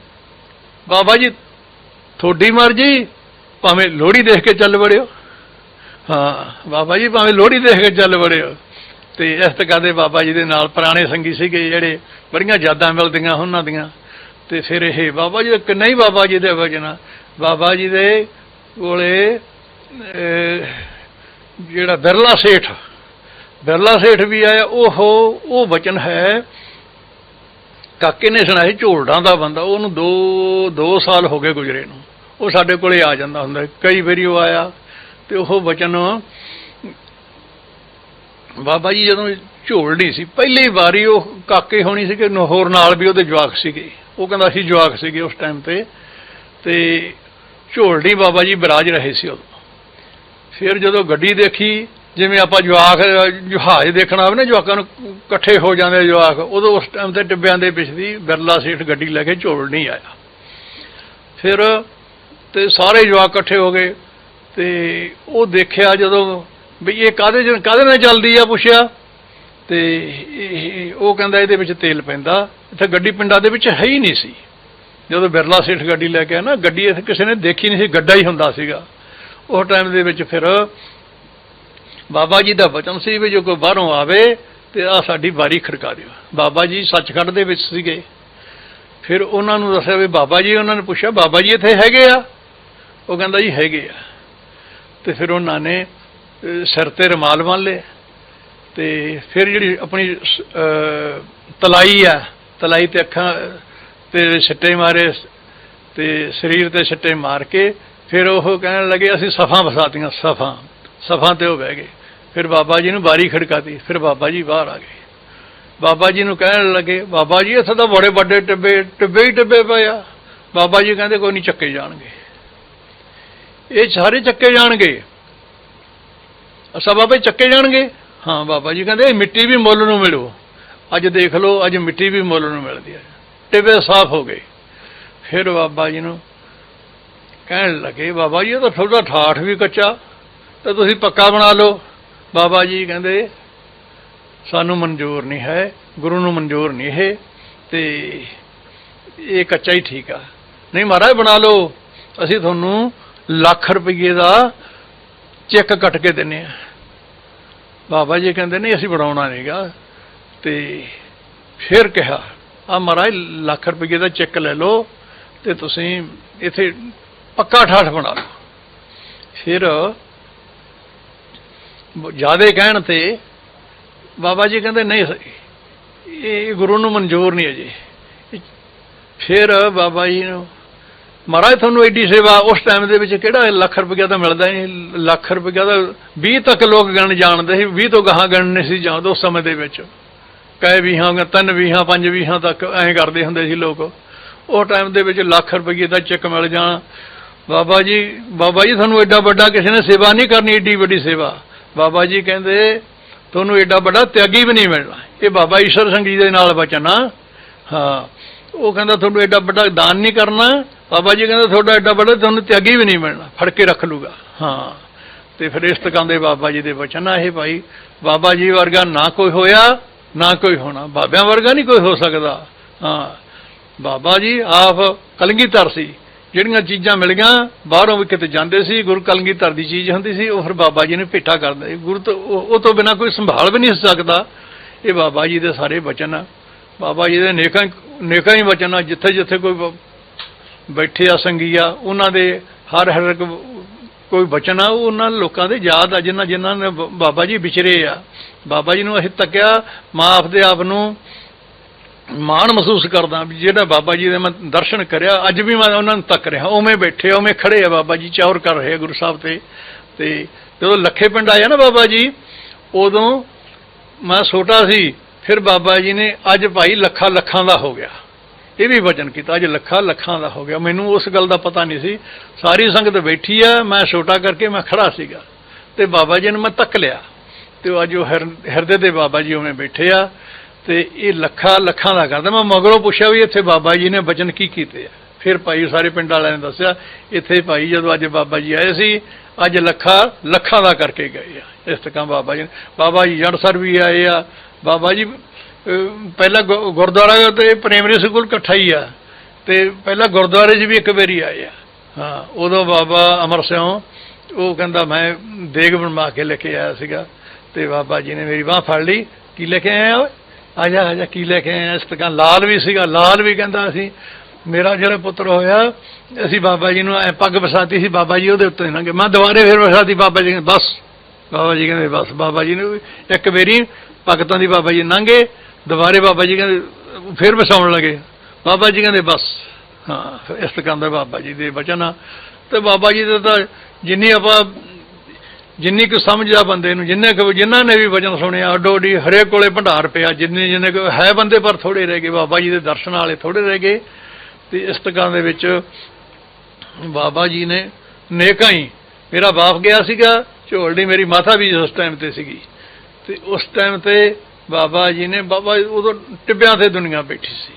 ਬਾਬਾ ਜੀ, ਤੁਹਾਡੀ ਮਰਜ਼ੀ, ਭਾਵੇਂ ਲੋਹੜੀ ਦੇਖ ਕੇ ਚੱਲ ਵੜਿਓ। ਹਾਂ, ਬਾਬਾ ਜੀ, ਭਾਵੇਂ ਲੋਹੜੀ ਦੇਖ ਕੇ ਚੱਲ ਵੜਿਓ। ਤੇ ਇਸ ਤਰ੍ਹਾਂ ਦੇ ਬਾਬਾ ਜੀ ਦੇ ਨਾਲ ਪੁਰਾਣੇ ਸੰਗੀ ਸੀਗੇ ਜਿਹੜੇ ਬੜੀਆਂ ਯਾਦਾਂ ਮਿਲਦੀਆਂ ਉਹਨਾਂ ਦੀਆਂ। ਤੇ ਫਿਰ ਇਹ ਬਾਬਾ ਜੀ ਦੇ ਨਹੀਂ ਬਾਬਾ ਜੀ ਦੇ ਵਜਨ ਬਾਬਾ ਜੀ ਦੇ ਕੋਲੇ ਜਿਹੜਾ ਬਿਰਲਾ ਸੇਠ ਬਿਰਲਾ ਸੇਠ ਵੀ ਆਇਆ, ਉਹ ਉਹ ਵਚਨ ਹੈ ਕਾਕੇ ਨੇ ਸੁਣਾਇਆ ਸੀ, ਝੋਲਡਾਂ ਦਾ ਬੰਦਾ ਉਹਨੂੰ 2 2 ਸਾਲ ਹੋ ਗਏ ਗੁਜਰੇ ਨੂੰ। ਉਹ ਸਾਡੇ ਕੋਲੇ ਆ ਜਾਂਦਾ ਹੁੰਦਾ ਕਈ ਵਾਰੀ ਉਹ ਆਇਆ ਤੇ ਉਹ ਵਚਨ ਬਾਬਾ ਜੀ ਜਦੋਂ ਝੋਲਡੀ ਸੀ ਪਹਿਲੀ ਵਾਰੀ ਉਹ ਕਾਕੇ ਹੋਣੀ ਸੀ ਕਿ ਹੋਰ ਨਾਲ ਵੀ ਉਹਦੇ ਜਵਾਕ ਸੀਗੇ। ਉਹ ਕਹਿੰਦਾ ਸੀ ਜਵਾਕ ਸੀਗੇ ਉਸ ਟਾਈਮ ਤੇ। ਤੇ ਝੋਲਡੀ ਬਾਬਾ ਜੀ ਬਿਰਾਜ ਰਹੇ ਸੀ ਉਦੋਂ। ਫਿਰ ਜਦੋਂ ਗੱਡੀ ਦੇਖੀ ਜਿਵੇਂ ਆਪਾਂ ਜਵਾਕ, ਜਹਾਜ਼ ਦੇਖਣਾ ਹੋਵੇ ਨਾ, ਜਵਾਕਾਂ ਨੂੰ ਇਕੱਠੇ ਹੋ ਜਾਂਦੇ ਜਵਾਕ, ਉਦੋਂ ਉਸ ਟਾਈਮ ਤੇ ਟਿੱਬਿਆਂ ਦੇ ਵਿੱਚ ਦੀ ਬਿਰਲਾ ਸੇਠ ਗੱਡੀ ਲੈ ਕੇ ਝੋਲ ਨਹੀਂ ਆਇਆ। ਫਿਰ ਤੇ ਸਾਰੇ ਜਵਾਕ ਇਕੱਠੇ ਹੋ ਗਏ ਤੇ ਉਹ ਦੇਖਿਆ ਜਦੋਂ ਵੀ ਇਹ ਕਾਦੇ ਕਾਦੇ ਨਾਲ ਚੱਲਦੀ ਆ ਪੁੱਛਿਆ ਤੇ ਉਹ ਕਹਿੰਦਾ ਇਹਦੇ ਵਿੱਚ ਤੇਲ ਪੈਂਦਾ, ਇੱਥੇ ਗੱਡੀ ਪਿੰਡਾਂ ਦੇ ਵਿੱਚ ਹੈ ਹੀ ਨਹੀਂ ਸੀ। ਜਦੋਂ ਬਿਰਲਾ ਸੇਠ ਗੱਡੀ ਲੈ ਕੇ ਆਇਆ ਨਾ, ਗੱਡੀ ਇੱਥੇ ਕਿਸੇ ਨੇ ਦੇਖੀ ਨਹੀਂ ਸੀ, ਗੱਡਾ ਹੀ ਹੁੰਦਾ ਸੀਗਾ। ਉਹ ਟਾਈਮ ਦੇ ਵਿੱਚ ਫਿਰ ਬਾਬਾ ਜੀ ਦਾ ਬਚਨ ਸੀ ਵੀ ਜੋ ਕੋਈ ਬਾਹਰੋਂ ਆਵੇ ਤੇ ਆ ਸਾਡੀ ਬਾਰੀ ਖੜਕਾ ਦਿਓ। ਬਾਬਾ ਜੀ ਸੱਚਖੰਡ ਦੇ ਵਿੱਚ ਸੀਗੇ। ਫਿਰ ਉਹਨਾਂ ਨੂੰ ਦੱਸਿਆ ਵੀ ਬਾਬਾ ਜੀ, ਉਹਨਾਂ ਨੇ ਪੁੱਛਿਆ, ਬਾਬਾ ਜੀ ਇੱਥੇ ਹੈਗੇ ਆ? ਉਹ ਕਹਿੰਦਾ ਜੀ ਹੈਗੇ ਆ। ਤੇ ਫਿਰ ਉਹਨਾਂ ਨੇ ਸਿਰ ਤੇ ਰਮਾਲ ਬੰਨ ਲਏ ਤੇ ਫਿਰ ਜਿਹੜੀ ਆਪਣੀ ਸ- ਤਲਾਈ ਆ, ਤਲਾਈ ਤੇ ਅੱਖਾਂ ਤੇ ਛੱਟੇ ਮਾਰੇ, ਤੇ ਸਰੀਰ ਤੇ ਛੱਟੇ ਮਾਰ ਕੇ ਫਿਰ ਉਹ ਕਹਿਣ ਲੱਗੇ, ਅਸੀਂ ਸਫਾਂ ਵਸਾਤੀਆਂ, ਸਫਾਂ। ਸਫਾਂ ਤੇ ਉਹ ਬਹਿ ਗਏ। ਫਿਰ ਬਾਬਾ ਜੀ ਨੂੰ ਬਾਰੀ ਖੜਕਾਤੀ, ਫਿਰ ਬਾਬਾ ਜੀ ਬਾਹਰ ਆ ਗਏ। ਬਾਬਾ ਜੀ ਨੂੰ ਕਹਿਣ ਲੱਗੇ, ਬਾਬਾ ਜੀ, ਇੱਥੇ ਤਾਂ ਬੜੇ ਵੱਡੇ ਟਿੱਬੇ ਟਿੱਬੇ ਹੀ ਟਿੱਬੇ ਪਏ ਆ। ਬਾਬਾ ਜੀ ਕਹਿੰਦੇ, ਕੋਈ ਨਹੀਂ, ਚੱਕੇ ਜਾਣਗੇ। ਇਹ ਸਾਰੇ ਚੱਕੇ ਜਾਣਗੇ। ਅੱਛਾ, ਬਾਬਾ ਜੀ, ਚੱਕੇ ਜਾਣਗੇ? ਹਾਂ, ਬਾਬਾ ਜੀ ਕਹਿੰਦੇ, ਇਹ ਮਿੱਟੀ ਵੀ ਮੁੱਲ ਨੂੰ ਮਿਲੋ। ਅੱਜ ਦੇਖ ਲਓ, ਅੱਜ ਮਿੱਟੀ ਵੀ ਮੁੱਲ ਨੂੰ ਮਿਲਦੀ ਹੈ। ਟਿੱਬੇ ਸਾਫ਼ ਹੋ ਗਏ। ਫਿਰ ਬਾਬਾ ਜੀ ਨੂੰ ਕਹਿਣ ਲੱਗੇ, ਬਾਬਾ ਜੀ, ਇਹ ਤਾਂ ਤੁਹਾਡਾ ਠਾਠ ਵੀ ਕੱਚਾ। ਤਾਂ ਤੁਸੀਂ ਪੱਕਾ ਬਣਾ ਲਓ। ਬਾਬਾ ਜੀ ਕਹਿੰਦੇ, ਸਾਨੂੰ ਮਨਜ਼ੂਰ ਨਹੀਂ ਹੈ, ਗੁਰੂ ਨੂੰ ਮਨਜ਼ੂਰ ਨਹੀਂ ਇਹ, ਤੇ ਇਹ ਕੱਚਾ ਹੀ ਠੀਕ ਆ। ਨਹੀਂ ਮਹਾਰਾਜ, ਬਣਾ ਲਓ। ਅਸੀਂ ਤੁਹਾਨੂੰ ਲੱਖ ਰੁਪਏ ਦਾ ਚੈੱਕ ਕੱਟ ਕੇ ਦਿੰਨੇ ਆ। ਬਾਬਾ ਜੀ ਕਹਿੰਦੇ, ਨਹੀਂ, ਅਸੀਂ ਬਣਾਉਣਾ ਨਹੀਂਗਾ ਤੇ ਫਿਰ ਕਿਹਾ, ਆ ਮਹਾਰਾਜ, ਲੱਖ ਰੁਪਏ ਦਾ ਚੈੱਕ ਲੈ ਲਓ ਤੇ ਤੁਸੀਂ ਇੱਥੇ ਪੱਕਾ ਠਾਠ ਬਣਾ ਲਓ। ਫਿਰ ਜਿਆਦੇ ਕਹਿਣ ਤੇ ਬਾਬਾ ਜੀ ਕਹਿੰਦੇ ਨਹੀਂ ਇਹ ਗੁਰੂ ਨੂੰ ਮਨਜ਼ੂਰ ਨਹੀਂ ਅਜੇ। ਫਿਰ ਬਾਬਾ ਜੀ ਨੂੰ, ਮਹਾਰਾਜ ਤੁਹਾਨੂੰ ਐਡੀ ਸੇਵਾ ਉਸ ਟਾਈਮ ਦੇ ਵਿੱਚ ਕਿਹੜਾ ਲੱਖ ਰੁਪਇਆ ਤਾਂ ਮਿਲਦਾ ਨਹੀਂ। ਲੱਖ ਰੁਪਇਆ ਤਾਂ 20 ਤੱਕ ਲੋਕ ਗਣ ਜਾਣਦੇ ਸੀ। 20 ਤੋਂ ਗਾਹਾਂ ਗਣ ਨਹੀਂ ਸੀ ਜਾਣਦੇ ਉਸ ਸਮੇਂ ਦੇ ਵਿੱਚ। ਕਹੇ ਵੀ ਹਾਂ ਤਿੰਨ ਵੀ ਹਾਂ ਪੰਜ ਵੀ ਹਾਂ ਤੱਕ ਐਂ ਕਰਦੇ ਹੁੰਦੇ ਸੀ ਲੋਕ। ਉਹ ਟਾਈਮ ਦੇ ਵਿੱਚ ਲੱਖ ਰੁਪਏ ਦਾ ਚੈੱਕ ਮਿਲ ਜਾਣਾ। ਬਾਬਾ ਜੀ ਬਾਬਾ ਜੀ, ਤੁਹਾਨੂੰ ਐਡਾ ਵੱਡਾ ਕਿਸੇ ਨੇ ਸੇਵਾ ਨਹੀਂ ਕਰਨੀ, ਐਡੀ ਵੱਡੀ ਸੇਵਾ। ਬਾਬਾ ਜੀ ਕਹਿੰਦੇ, ਤੁਹਾਨੂੰ ਐਡਾ ਵੱਡਾ ਤਿਆਗੀ ਵੀ ਨਹੀਂ ਮਿਲਣਾ। ਇਹ ਬਾਬਾ ਈਸ਼ਰ ਸਿੰਘ ਜੀ ਦੇ ਨਾਲ ਬਚਨ ਆ। ਹਾਂ, ਉਹ ਕਹਿੰਦਾ, ਤੁਹਾਨੂੰ ਐਡਾ ਵੱਡਾ ਦਾਨ ਨਹੀਂ ਕਰਨਾ। ਬਾਬਾ ਜੀ ਕਹਿੰਦਾ, ਤੁਹਾਡਾ ਐਡਾ ਵੱਡਾ ਤੁਹਾਨੂੰ ਤਿਆਗੀ ਵੀ ਨਹੀਂ ਮਿਲਣਾ। ਫੜ ਕੇ ਰੱਖ ਲੂਗਾ। ਹਾਂ, ਤੇ ਫਿਰ ਇਸ ਤਰ੍ਹਾਂ ਦੇ ਬਾਬਾ ਜੀ ਦੇ ਬਚਨ ਆ ਇਹ ਭਾਈ। ਬਾਬਾ ਜੀ ਵਰਗਾ ਨਾ ਕੋਈ ਹੋਇਆ, ਨਾ ਕੋਈ ਹੋਣਾ। ਬਾਬਿਆਂ ਵਰਗਾ ਨਹੀਂ ਕੋਈ ਹੋ ਸਕਦਾ। ਹਾਂ, ਬਾਬਾ ਜੀ ਆਪ ਕਲਗੀਧਰ ਸੀ। ਜਿਹੜੀਆਂ ਚੀਜ਼ਾਂ ਮਿਲੀਆਂ ਬਾਹਰੋਂ ਵੀ ਕਿਤੇ ਜਾਂਦੇ ਸੀ, ਗੁਰੂ ਕਲਗੀਧਰ ਦੀ ਚੀਜ਼ ਹੁੰਦੀ ਸੀ, ਉਹ ਫਿਰ ਬਾਬਾ ਜੀ ਨੂੰ ਭੇਟਾ ਕਰਦੇ ਗੁਰੂ ਤੋਂ ਉਹ ਤੋਂ ਬਿਨਾ ਕੋਈ ਸੰਭਾਲ ਵੀ ਨਹੀਂ ਸਕਦਾ। ਇਹ ਬਾਬਾ ਜੀ ਦੇ ਸਾਰੇ ਬਚਨ ਆ। ਬਾਬਾ ਜੀ ਦੇ ਨੇਕਾਂ ਨੇਕਾਂ ਹੀ ਬਚਨ ਆ। ਜਿੱਥੇ ਜਿੱਥੇ ਕੋਈ ਬ- ਬੈਠੇ ਆ, ਸੰਗੀ ਆ, ਉਹਨਾਂ ਦੇ ਹਰ ਹਰ ਇੱਕ ਕੋਈ ਬਚਨ ਆ, ਉਹ ਉਹਨਾਂ ਲੋਕਾਂ ਦੇ ਯਾਦ ਆ, ਜਿਨ੍ਹਾਂ ਜਿਨ੍ਹਾਂ ਨੇ ਬ- ਬਾਬਾ ਜੀ ਵਿਚਰੇ ਆ। ਬਾਬਾ ਜੀ ਨੂੰ ਅਸੀਂ ਤੱਕਿਆ, ਮਾਂ ਆਪਦੇ ਆਪ ਨੂੰ ਮਾਣ ਮਹਿਸੂਸ ਕਰਦਾ ਵੀ ਜਿਹੜਾ ਬਾਬਾ ਜੀ ਦੇ ਮੈਂ ਦਰਸ਼ਨ ਕਰਿਆ, ਅੱਜ ਵੀ ਮੈਂ ਉਹਨਾਂ ਨੂੰ ਤੱਕ ਰਿਹਾ। ਉਵੇਂ ਬੈਠੇ, ਉਵੇਂ ਖੜੇ ਆ ਬਾਬਾ ਜੀ, ਚੌਰ ਕਰ ਰਹੇ ਆ ਗੁਰੂ ਸਾਹਿਬ ਤੇ। ਤੇ ਜਦੋਂ ਲੱਖੇ ਪਿੰਡ ਆਇਆ ਨਾ ਬਾਬਾ ਜੀ, ਉਦੋਂ ਮੈਂ ਛੋਟਾ ਸੀ, ਫਿਰ ਬਾਬਾ ਜੀ ਨੇ ਅੱਜ ਭਾਈ ਲੱਖਾਂ ਲੱਖਾਂ ਦਾ ਹੋ ਗਿਆ। ਇਹ ਵੀ ਵਚਨ ਕੀਤਾ, ਅੱਜ ਲੱਖਾਂ ਲੱਖਾਂ ਦਾ ਹੋ ਗਿਆ। ਮੈਨੂੰ ਉਸ ਗੱਲ ਦਾ ਪਤਾ ਨਹੀਂ ਸੀ। ਸਾਰੀ ਸੰਗਤ ਬੈਠੀ ਆ, ਮੈਂ ਛੋਟਾ ਕਰਕੇ ਮੈਂ ਖੜਾ ਸੀਗਾ। ਤੇ ਬਾਬਾ ਜੀ ਨੂੰ ਮੈਂ ਤੱਕ ਲਿਆ। ਤੇ ਉਹ ਅੱਜ ਉਹ ਹਿਰ- ਹਿਰਦੇ ਦੇ ਬਾਬਾ ਜੀ ਉਵੇਂ ਬੈਠੇ ਆ। ਤੇ ਇਹ ਲੱਖਾਂ ਲੱਖਾਂ ਦਾ ਕਰਦਾ। ਮੈਂ ਮਗਰੋਂ ਪੁੱਛਿਆ ਵੀ ਇੱਥੇ ਬਾਬਾ ਜੀ ਨੇ ਵਚਨ ਕੀ ਕੀਤੇ ਆ? ਫਿਰ ਭਾਈ ਸਾਰੇ ਪਿੰਡ ਵਾਲਿਆਂ ਨੇ ਦੱਸਿਆ, ਇੱਥੇ ਭਾਈ ਜਦੋਂ ਅੱਜ ਬਾਬਾ ਜੀ ਆਏ ਸੀ, ਅੱਜ ਲੱਖਾਂ ਲੱਖਾਂ ਦਾ ਕਰਕੇ ਗਏ ਆ। ਇਸ ਤਰ੍ਹਾਂ ਬਾਬਾ ਜੀ ਬਾਬਾ ਜੀ ਜੜਸਰ ਵੀ ਆਏ ਆ। ਬਾਬਾ ਜੀ ਪਹਿਲਾਂ ਗੁ- ਗੁਰਦੁਆਰਾ ਤੇ ਪ੍ਰਾਇਮਰੀ ਸਕੂਲ ਇਕੱਠਾ ਹੀ ਆ। ਤੇ ਪਹਿਲਾਂ ਗੁਰਦੁਆਰੇ 'ਚ ਵੀ ਇੱਕ ਵਾਰੀ ਆਏ ਆ। ਹਾਂ, ਉਦੋਂ ਬਾਬਾ ਅਮਰ ਸਿੰਘ ਉਹ ਕਹਿੰਦਾ, ਮੈਂ ਦੇਗ ਬਣਵਾ ਕੇ ਲੈ ਕੇ ਆਇਆ ਸੀਗਾ ਤੇ ਬਾਬਾ ਜੀ ਨੇ ਮੇਰੀ ਬਾਹ ਫੜ ਲਈ। ਕੀ ਲੈ ਕੇ ਆਇਆ ਓਏ? ਆ ਜਾ ਆ ਜਾ ਕੀ ਲੈ ਕੇ ਆਇਆ ਇਸ ਤਰ੍ਹਾਂ ਲਾਲ ਵੀ ਸੀਗਾ ਲਾਲ ਵੀ ਕਹਿੰਦਾ ਅਸੀਂ ਮੇਰਾ ਜਿਹੜਾ ਪੁੱਤਰ ਹੋਇਆ ਅਸੀਂ ਬਾਬਾ ਜੀ ਨੂੰ ਐ ਪੱਗ ਵਸਾਤੀ ਸੀ ਬਾਬਾ ਜੀ ਉਹਦੇ ਉੱਤੇ ਲੰਘੇ ਮੈਂ ਦੁਬਾਰੇ ਫਿਰ ਵਸਾਤੀ ਬਾਬਾ ਜੀ ਕਹਿੰਦੇ ਬਸ ਬਾਬਾ ਜੀ ਕਹਿੰਦੇ ਬਸ ਬਾਬਾ ਜੀ ਨੂੰ ਇੱਕ ਵਾਰੀ ਭਗਤਾਂ ਦੀ ਬਾਬਾ ਜੀ ਲੰਘੇ ਦੁਬਾਰੇ ਬਾਬਾ ਜੀ ਕਹਿੰਦੇ ਫਿਰ ਵਸਾਉਣ ਲੱਗੇ ਬਾਬਾ ਜੀ ਕਹਿੰਦੇ ਬਸ ਹਾਂ ਇਸ ਤਰ੍ਹਾਂ ਦਾ ਬਾਬਾ ਜੀ ਦੇ ਬਚਨ ਆ ਤੇ ਬਾਬਾ ਜੀ ਦਾ ਤਾਂ ਜਿੰਨੀ ਆਪਾਂ ਜਿੰਨੀ ਕੁ ਸਮਝ ਆ ਬੰਦੇ ਨੂੰ, ਜਿੰਨੇ ਕੁ ਜਿਨ੍ਹਾਂ ਨੇ ਵੀ ਵਜ਼ਨ ਸੁਣਿਆ, ਅੱਡੋ ਅੱਡੀ ਹਰੇਕ ਕੋਲੇ ਭੰਡਾਰ ਪਿਆ, ਜਿੰਨੇ ਜਿੰਨੇ ਕੁ ਹੈ ਬੰਦੇ ਪਰ ਥੋੜੇ ਰਹਿ ਗਏ, ਬਾਬਾ ਜੀ ਦੇ ਦਰਸ਼ਨ ਵਾਲੇ ਥੋੜੇ ਰਹਿ ਗਏ। ਤੇ ਇਸ ਤਰ੍ਹਾਂ ਦੇ ਵਿੱਚ ਬਾਬਾ ਜੀ ਨੇ ਨੇਕਾਂ ਹੀ, ਮੇਰਾ ਬਾਪ ਗਿਆ ਸੀਗਾ ਝੋਲਡੀ ਮੇਰੀ ਮਾਤਾ ਵੀ ਉਸ ਟਾਈਮ ਤੇ ਸੀਗੀ। ਤੇ ਉਸ ਟਾਈਮ ਤੇ ਬਾਬਾ ਜੀ ਨੇ, ਬਾਬਾ ਉਦੋਂ ਟਿੱਬਿਆਂ ਤੇ ਦੁਨੀਆ ਬੈਠੀ ਸੀ।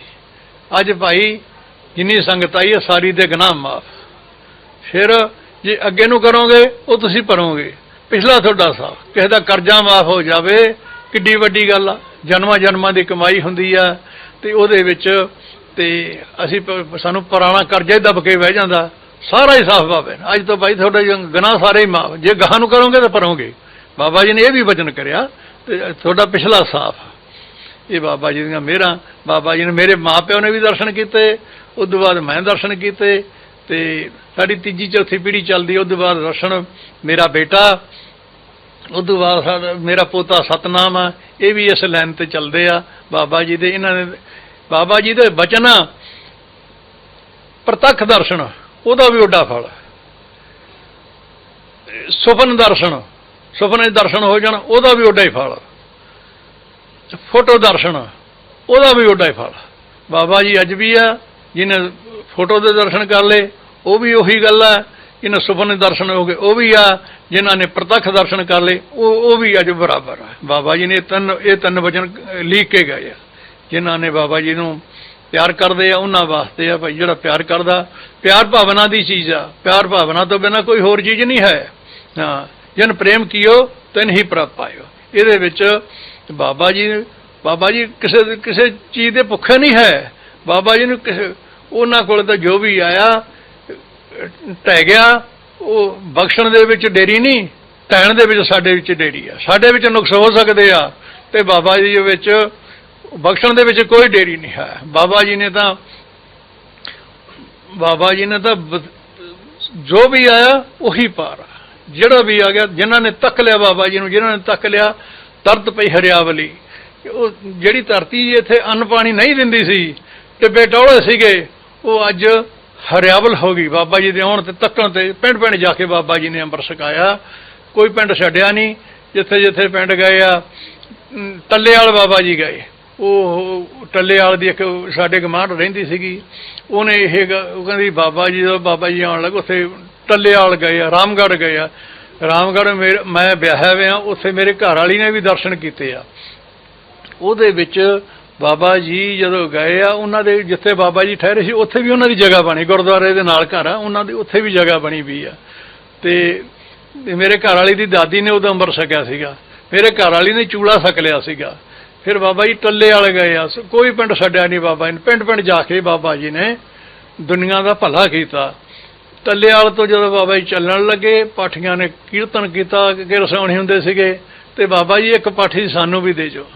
ਅੱਜ ਭਾਈ ਜਿੰਨੀ ਸੰਗਤ ਆਈ ਹੈ ਸਾਰੀ ਦੇ ਗੁਨਾਹ ਮਾਫ। ਫਿਰ ਜੇ ਅੱਗੇ ਨੂੰ ਕਰੋਗੇ, ਉਹ ਤੁਸੀਂ ਭਰੋਗੇ। ਪਿਛਲਾ ਤੁਹਾਡਾ ਸਾਹ ਕਿਸੇ ਦਾ ਕਰਜ਼ਾ ਮਾਫ ਹੋ ਜਾਵੇ, ਕਿੱਡੀ ਵੱਡੀ ਗੱਲ ਆ। ਜਨਮਾਂ ਜਨਮਾਂ ਦੀ ਕਮਾਈ ਹੁੰਦੀ ਆ, ਤੇ ਉਹਦੇ ਵਿੱਚ ਤੇ ਅਸੀਂ ਪ- ਸਾਨੂੰ ਪੁਰਾਣਾ ਕਰਜ਼ਾ ਹੀ ਦਬ ਕੇ ਬਹਿ ਜਾਂਦਾ। ਸਾਰਾ ਹੀ ਸਾਫ਼ ਬਾਬੇ ਨੇ। ਅੱਜ ਤੋਂ ਬਾਈ ਤੁਹਾਡੇ ਗੁਨਾਹ ਸਾਰੇ ਹੀ ਮਾਫ। ਜੇ ਗਾਹਾਂ ਨੂੰ ਕਰੋਗੇ ਤਾਂ ਭਰੋਗੇ। ਬਾਬਾ ਜੀ ਨੇ ਇਹ ਵੀ ਵਚਨ ਕਰਿਆ ਤੇ ਤੁਹਾਡਾ ਪਿਛਲਾ ਸਾਫ਼। ਇਹ ਬਾਬਾ ਜੀ ਦੀਆਂ ਮਿਹਰਾਂ। ਬਾਬਾ ਜੀ ਨੇ ਮੇਰੇ ਮਾਪਿਓ ਨੇ ਵੀ ਦਰਸ਼ਨ ਕੀਤੇ। ਉਸ ਤੋਂ ਬਾਅਦ ਮੈਂ ਦਰਸ਼ਨ ਕੀਤੇ। ਤੇ ਸਾਡੀ ਤੀਜੀ ਚੌਥੀ ਪੀੜ੍ਹੀ ਚੱਲਦੀ ਉਸ ਤੋਂ ਬਾਅਦ ਦਰਸ਼ਨ ਮੇਰਾ ਬੇਟਾ ਉਸ ਤੋਂ ਬਾਅਦ ਸਾਡਾ, ਮੇਰਾ ਪੋਤਾ ਸਤਨਾਮ ਆ, ਇਹ ਵੀ ਇਸ ਲਾਈਨ ਤੇ ਚੱਲਦੇ ਆ। ਬਾਬਾ ਜੀ ਦੇ ਇਹਨਾਂ ਨੇ, ਬਾਬਾ ਜੀ ਦੇ ਬਚਨ ਪ੍ਰਤੱਖ ਦਰਸ਼ਨ, ਉਹਦਾ ਵੀ ਵੱਡਾ ਫਲ। ਸੁਪਨ ਦਰਸ਼ਨ, ਸੁਪਨੇ ਦਰਸ਼ਨ ਹੋ ਜਾਣ, ਉਹਦਾ ਵੀ ਵੱਡਾ ਹੀ ਫਲ। ਫੋਟੋ ਦਰਸ਼ਨ, ਉਹਦਾ ਵੀ ਵੱਡਾ ਹੀ ਫਲ। ਬਾਬਾ ਜੀ ਅੱਜ ਵੀ ਆ, ਜਿਹਨੇ ਫੋਟੋ ਦੇ ਦਰਸ਼ਨ ਕਰ ਲਏ ਉਹ ਵੀ ਉਹੀ ਗੱਲ ਆ ਜਿਹਨੇ ਸੁਪਨੇ ਦਰਸ਼ਨ ਹੋ ਗਏ ਉਹ ਵੀ ਆ ਜਿਨ੍ਹਾਂ ਨੇ ਪ੍ਰਤੱਖ ਦਰਸ਼ਨ ਕਰ ਲਏ ਉਹ ਉਹ ਵੀ ਅੱਜ ਬਰਾਬਰ ਆ। ਬਾਬਾ ਜੀ ਨੇ ਤਿੰਨ ਇਹ ਤਿੰਨ ਵਚਨ ਅਹ, ਲਿਖ ਕੇ ਗਏ ਆ। ਜਿਨ੍ਹਾਂ ਨੇ ਬਾਬਾ ਜੀ ਨੂੰ ਪਿਆਰ ਕਰਦੇ ਆ ਉਹਨਾਂ ਵਾਸਤੇ ਆ ਭਾਈ ਜਿਹੜਾ ਪਿਆਰ ਕਰਦਾ ਪਿਆਰ ਭਾਵਨਾ ਦੀ ਚੀਜ਼ ਆ। ਪਿਆਰ ਭਾਵਨਾ ਤੋਂ ਬਿਨਾ ਕੋਈ ਹੋਰ ਚੀਜ਼ ਨਹੀਂ ਹੈ। ਹਾਂ ਜਨ ਪ੍ਰੇਮ ਕੀਓ ਤਨ ਹੀ ਪ੍ਰਭ ਪਾਇਓ। ਇਹਦੇ ਵਿੱਚ ਬਾਬਾ ਜੀ ਬਾਬਾ ਜੀ ਕਿਸੇ ਕਿਸੇ ਚੀਜ਼ ਦੇ ਭੁੱਖੇ ਨਹੀਂ ਹੈ। ਬਾਬਾ ਜੀ ਨੂੰ ਕਿਸੇ ਉਹਨਾਂ ਕੋਲ ਤਾਂ ਜੋ ਵੀ ਆਇਆ ਟਹਿ ਗਿਆ, ਉਹ ਬਖਸ਼ਣ ਦੇ ਵਿੱਚ ਡੇਰੀ ਨਹੀਂ ਟਹਿਣ ਦੇ ਵਿੱਚ ਸਾਡੇ ਵਿੱਚ ਡੇਰੀ ਆ। ਸਾਡੇ ਵਿੱਚ ਨੁਕਸ ਹੋ ਸਕਦੇ ਆ ਤੇ ਬਾਬਾ ਜੀ ਦੇ ਵਿੱਚ ਬਖਸ਼ਣ ਦੇ ਵਿੱਚ ਕੋਈ ਡੇਰੀ ਨਹੀਂ ਹੈ। ਬਾਬਾ ਜੀ ਨੇ ਤਾਂ, ਬਾਬਾ ਜੀ ਨੇ ਤਾਂ ਜੋ ਵੀ ਆਇਆ, ਉਹੀ ਪਾਰ ਆ। ਜਿਹੜਾ ਵੀ ਆ ਗਿਆ, ਜਿਨ੍ਹਾਂ ਨੇ ਤੱਕ ਲਿਆ ਬਾਬਾ ਜੀ ਨੂੰ, ਜਿਨ੍ਹਾਂ ਨੇ ਤੱਕ ਲਿਆ, ਤਰਤ ਪਈ ਹਰਿਆਵਲੀ। ਉਹ ਜਿਹੜੀ ਧਰਤੀ ਇੱਥੇ ਅੰਨ ਪਾਣੀ ਨਹੀਂ ਦਿੰਦੀ ਸੀ ਟਿੱਬੇ ਟੌਲੇ ਸੀਗੇ, ਉਹ ਅੱਜ ਹਰਿਆਵਲ ਹੋ ਗਈ ਬਾਬਾ ਜੀ ਦੇ ਆਉਣ ਤੇ ਤੱਕਣ ਤੇ ਪਿੰਡ ਪਿੰਡ ਜਾ ਕੇ ਬਾਬਾ ਜੀ ਨੇ ਅੰਮ੍ਰਿਤ ਛਕਾਇਆ। ਕੋਈ ਪਿੰਡ ਛੱਡਿਆ ਨਹੀਂ, ਜਿੱਥੇ ਜਿੱਥੇ ਪਿੰਡ ਗਏ ਆ ਟੱਲੇ ਵਾਲ ਬਾਬਾ ਜੀ ਗਏ। ਉਹ ਟੱਲੇ ਵਾਲ ਦੀ ਇੱਕ ਸਾਡੇ ਗਮਾਂਡ ਰਹਿੰਦੀ ਸੀਗੀ। ਉਹਨੇ ਇਹ ਉਹ ਕਹਿੰਦੀ ਬਾਬਾ ਜੀ ਜਦੋਂ ਬਾਬਾ ਜੀ ਆਉਣ ਲੱਗ, ਉੱਥੇ ਟੱਲੇ ਵਾਲ ਗਏ ਆ, ਰਾਮਗੜ੍ਹ ਗਏ ਆ। ਰਾਮਗੜ੍ਹ ਮੇਰੇ, ਮੈਂ ਵਿਆਹਿਆ ਹੋਇਆ, ਉੱਥੇ ਮੇਰੇ ਘਰ ਵਾਲੀ ਨੇ ਵੀ ਦਰਸ਼ਨ ਕੀਤੇ ਆ। ਉਹਦੇ ਵਿੱਚ ਬਾਬਾ ਜੀ ਜਦੋਂ ਗਏ ਆ, ਉਹਨਾਂ ਦੇ ਜਿੱਥੇ ਬਾਬਾ ਜੀ ਠਹਿਰੇ ਸੀ, ਉੱਥੇ ਵੀ ਉਹਨਾਂ ਦੀ ਜਗ੍ਹਾ ਬਣੀ। ਗੁਰਦੁਆਰੇ ਦੇ ਨਾਲ ਘਰ ਆ, ਉਹਨਾਂ ਦੀ ਉੱਥੇ ਵੀ ਜਗ੍ਹਾ ਬਣੀ ਵੀ ਆ। ਤੇ ਮੇਰੇ ਘਰ ਵਾਲੀ ਦੀ ਦਾਦੀ ਨੇ ਉਦੋਂ ਅੰਮ੍ਰਿਤ ਛਕਿਆ ਸੀਗਾ। ਮੇਰੇ ਘਰ ਵਾਲੀ ਨੇ ਚੂੜਾ ਛਕ ਲਿਆ ਸੀਗਾ। ਫਿਰ ਬਾਬਾ ਜੀ ਟੱਲੇ ਵਾਲੇ ਗਏ ਆ। ਕੋਈ ਪਿੰਡ ਛੱਡਿਆ ਨਹੀਂ ਬਾਬਾ ਜੀ ਨੇ। ਪਿੰਡ ਪਿੰਡ ਜਾ ਕੇ ਬਾਬਾ ਜੀ ਨੇ ਦੁਨੀਆ ਦਾ ਭਲਾ ਕੀਤਾ। ਟੱਲੇ ਵਾਲ ਤੋਂ ਜਦੋਂ ਬਾਬਾ ਜੀ ਚੱਲਣ ਲੱਗੇ, ਪਾਠੀਆਂ ਨੇ ਕੀਰਤਨ ਕੀਤਾ ਕਿ ਰਸਾਉਣੇ ਹੁੰਦੇ ਸੀਗੇ। ਤੇ ਬਾਬਾ ਜੀ ਇੱਕ ਪਾਠੀ ਸਾਨੂੰ ਵੀ ਦੇ ਜੋ।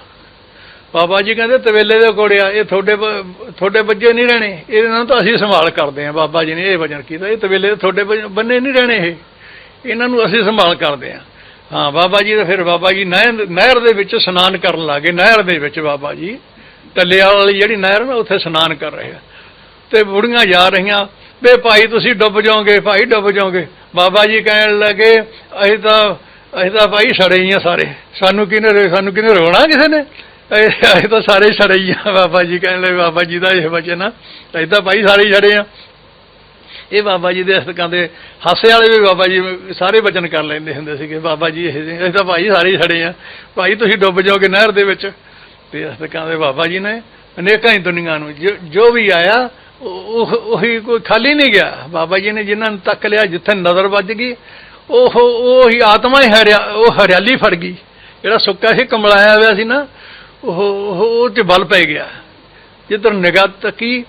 ਬਾਬਾ ਜੀ ਕਹਿੰਦੇ ਤਵੇਲੇ ਦੇ ਕੋੜਿਆ ਇਹ ਤੁਹਾਡੇ ਬ- ਤੁਹਾਡੇ ਬੱਜੇ ਨਹੀਂ ਰਹਿਣੇ। ਇਹਨਾਂ ਨੂੰ ਤਾਂ ਅਸੀਂ ਸੰਭਾਲ ਕਰਦੇ ਹਾਂ, ਬਾਬਾ ਜੀ ਨੇ ਇਹ ਵਜ਼ਨ ਕੀਤਾ। ਇਹ ਤਵੇਲੇ ਦੇ ਤੁਹਾਡੇ ਬੰਨੇ ਨਹੀਂ ਰਹਿਣੇ ਇਹ। ਇਹਨਾਂ ਨੂੰ ਅਸੀਂ ਸੰਭਾਲ ਕਰਦੇ ਹਾਂ। ਹਾਂ, ਬਾਬਾ ਜੀ ਤੇ ਫਿਰ ਬਾਬਾ ਜੀ ਨਹਿਰ ਨਹਿਰ ਦੇ ਵਿੱਚ ਇਸ਼ਨਾਨ ਕਰਨ ਲੱਗੇ, ਨਹਿਰ ਦੇ ਵਿੱਚ ਬਾਬਾ ਜੀ। ਟੱਲਿਆਂ ਵਾਲੀ ਜਿਹੜੀ ਨਹਿਰ ਨਾ, ਉੱਥੇ ਇਸ਼ਨਾਨ ਕਰ ਰਹੇ ਆ। ਤੇ ਬੁੜੀਆਂ ਜਾ ਰਹੀਆਂ ਵੇ ਭਾਈ ਤੁਸੀਂ ਡੁੱਬ ਜਾਓਗੇ, ਭਾਈ ਡੁੱਬ ਜਾਓਗੇ। ਬਾਬਾ ਜੀ ਕਹਿਣ ਲੱਗੇ, ਅਸੀਂ ਤਾਂ ਅਸੀਂ ਤਾਂ ਭਾਈ ਸੜੇ ਹੀ ਆ ਸਾਰੇ। ਸਾਨੂੰ ਕਿਹਨੇ ਰੋ- ਸਾਨੂੰ ਕਿਹਨੇ ਰੋਣਾ ਕਿਸੇ ਨੇ? ਇਹ ਅਸੀਂ ਤਾਂ ਸਾਰੇ ਸੜੇ ਹੀ ਆ, ਬਾਬਾ ਜੀ ਕਹਿਣ ਲੱਗੇ, ਬਾਬਾ ਜੀ ਦਾ ਇਹ ਵਚਨ ਆ। ਅਸੀਂ ਤਾਂ ਭਾਈ ਸਾਰੇ ਹੀ ਸੜੇ ਆ। ਇਹ ਬਾਬਾ ਜੀ ਦੇ ਹਸਤਕਾਂ ਦੇ ਹਾਸੇ ਵਾਲੇ ਵੀ ਬਾਬਾ ਜੀ ਸਾਰੇ ਵਚਨ ਕਰ ਲੈਂਦੇ ਹੁੰਦੇ ਸੀਗੇ। ਬਾਬਾ ਜੀ ਇਹ ਤਾਂ ਭਾਈ ਸਾਰੇ ਹੀ ਸੜੇ ਆ। ਭਾਈ ਤੁਸੀਂ ਡੁੱਬ ਜਾਓਗੇ ਨਹਿਰ ਦੇ ਵਿੱਚ। ਤੇ ਹਸਤਕਾਂ ਦੇ ਬਾਬਾ ਜੀ ਨੇ ਅਨੇਕਾਂ ਹੀ ਦੁਨੀਆ ਨੂੰ, ਜੋ- ਜੋ ਵੀ ਆਇਆ, ਉਹ ਉਹ- ਉਹੀ ਕੋਈ ਖਾਲੀ ਨਹੀਂ ਗਿਆ। ਬਾਬਾ ਜੀ ਨੇ ਜਿਨ੍ਹਾਂ ਨੂੰ ਤੱਕ ਲਿਆ, ਜਿੱਥੇ ਨਜ਼ਰ ਵੱਜ ਗਈ, ਉਹ ਉਹੀ ਆਤਮਾ ਹੀ ਹਰਿਆ ਉਹ ਹਰਿਆਲੀ ਫੜ ਗਈ। ਜਿਹੜਾ ਸੁੱਕਾ ਸੀ ਕਮਲਾਇਆ ਹੋਇਆ ਸੀ ਨਾ ਉਹ ਉਹ ਉਹ ਚ ਬਲ ਪੈ ਗਿਆ। ਜਿੱਧਰ ਨਿਗਾਹ ਤੱਕੀ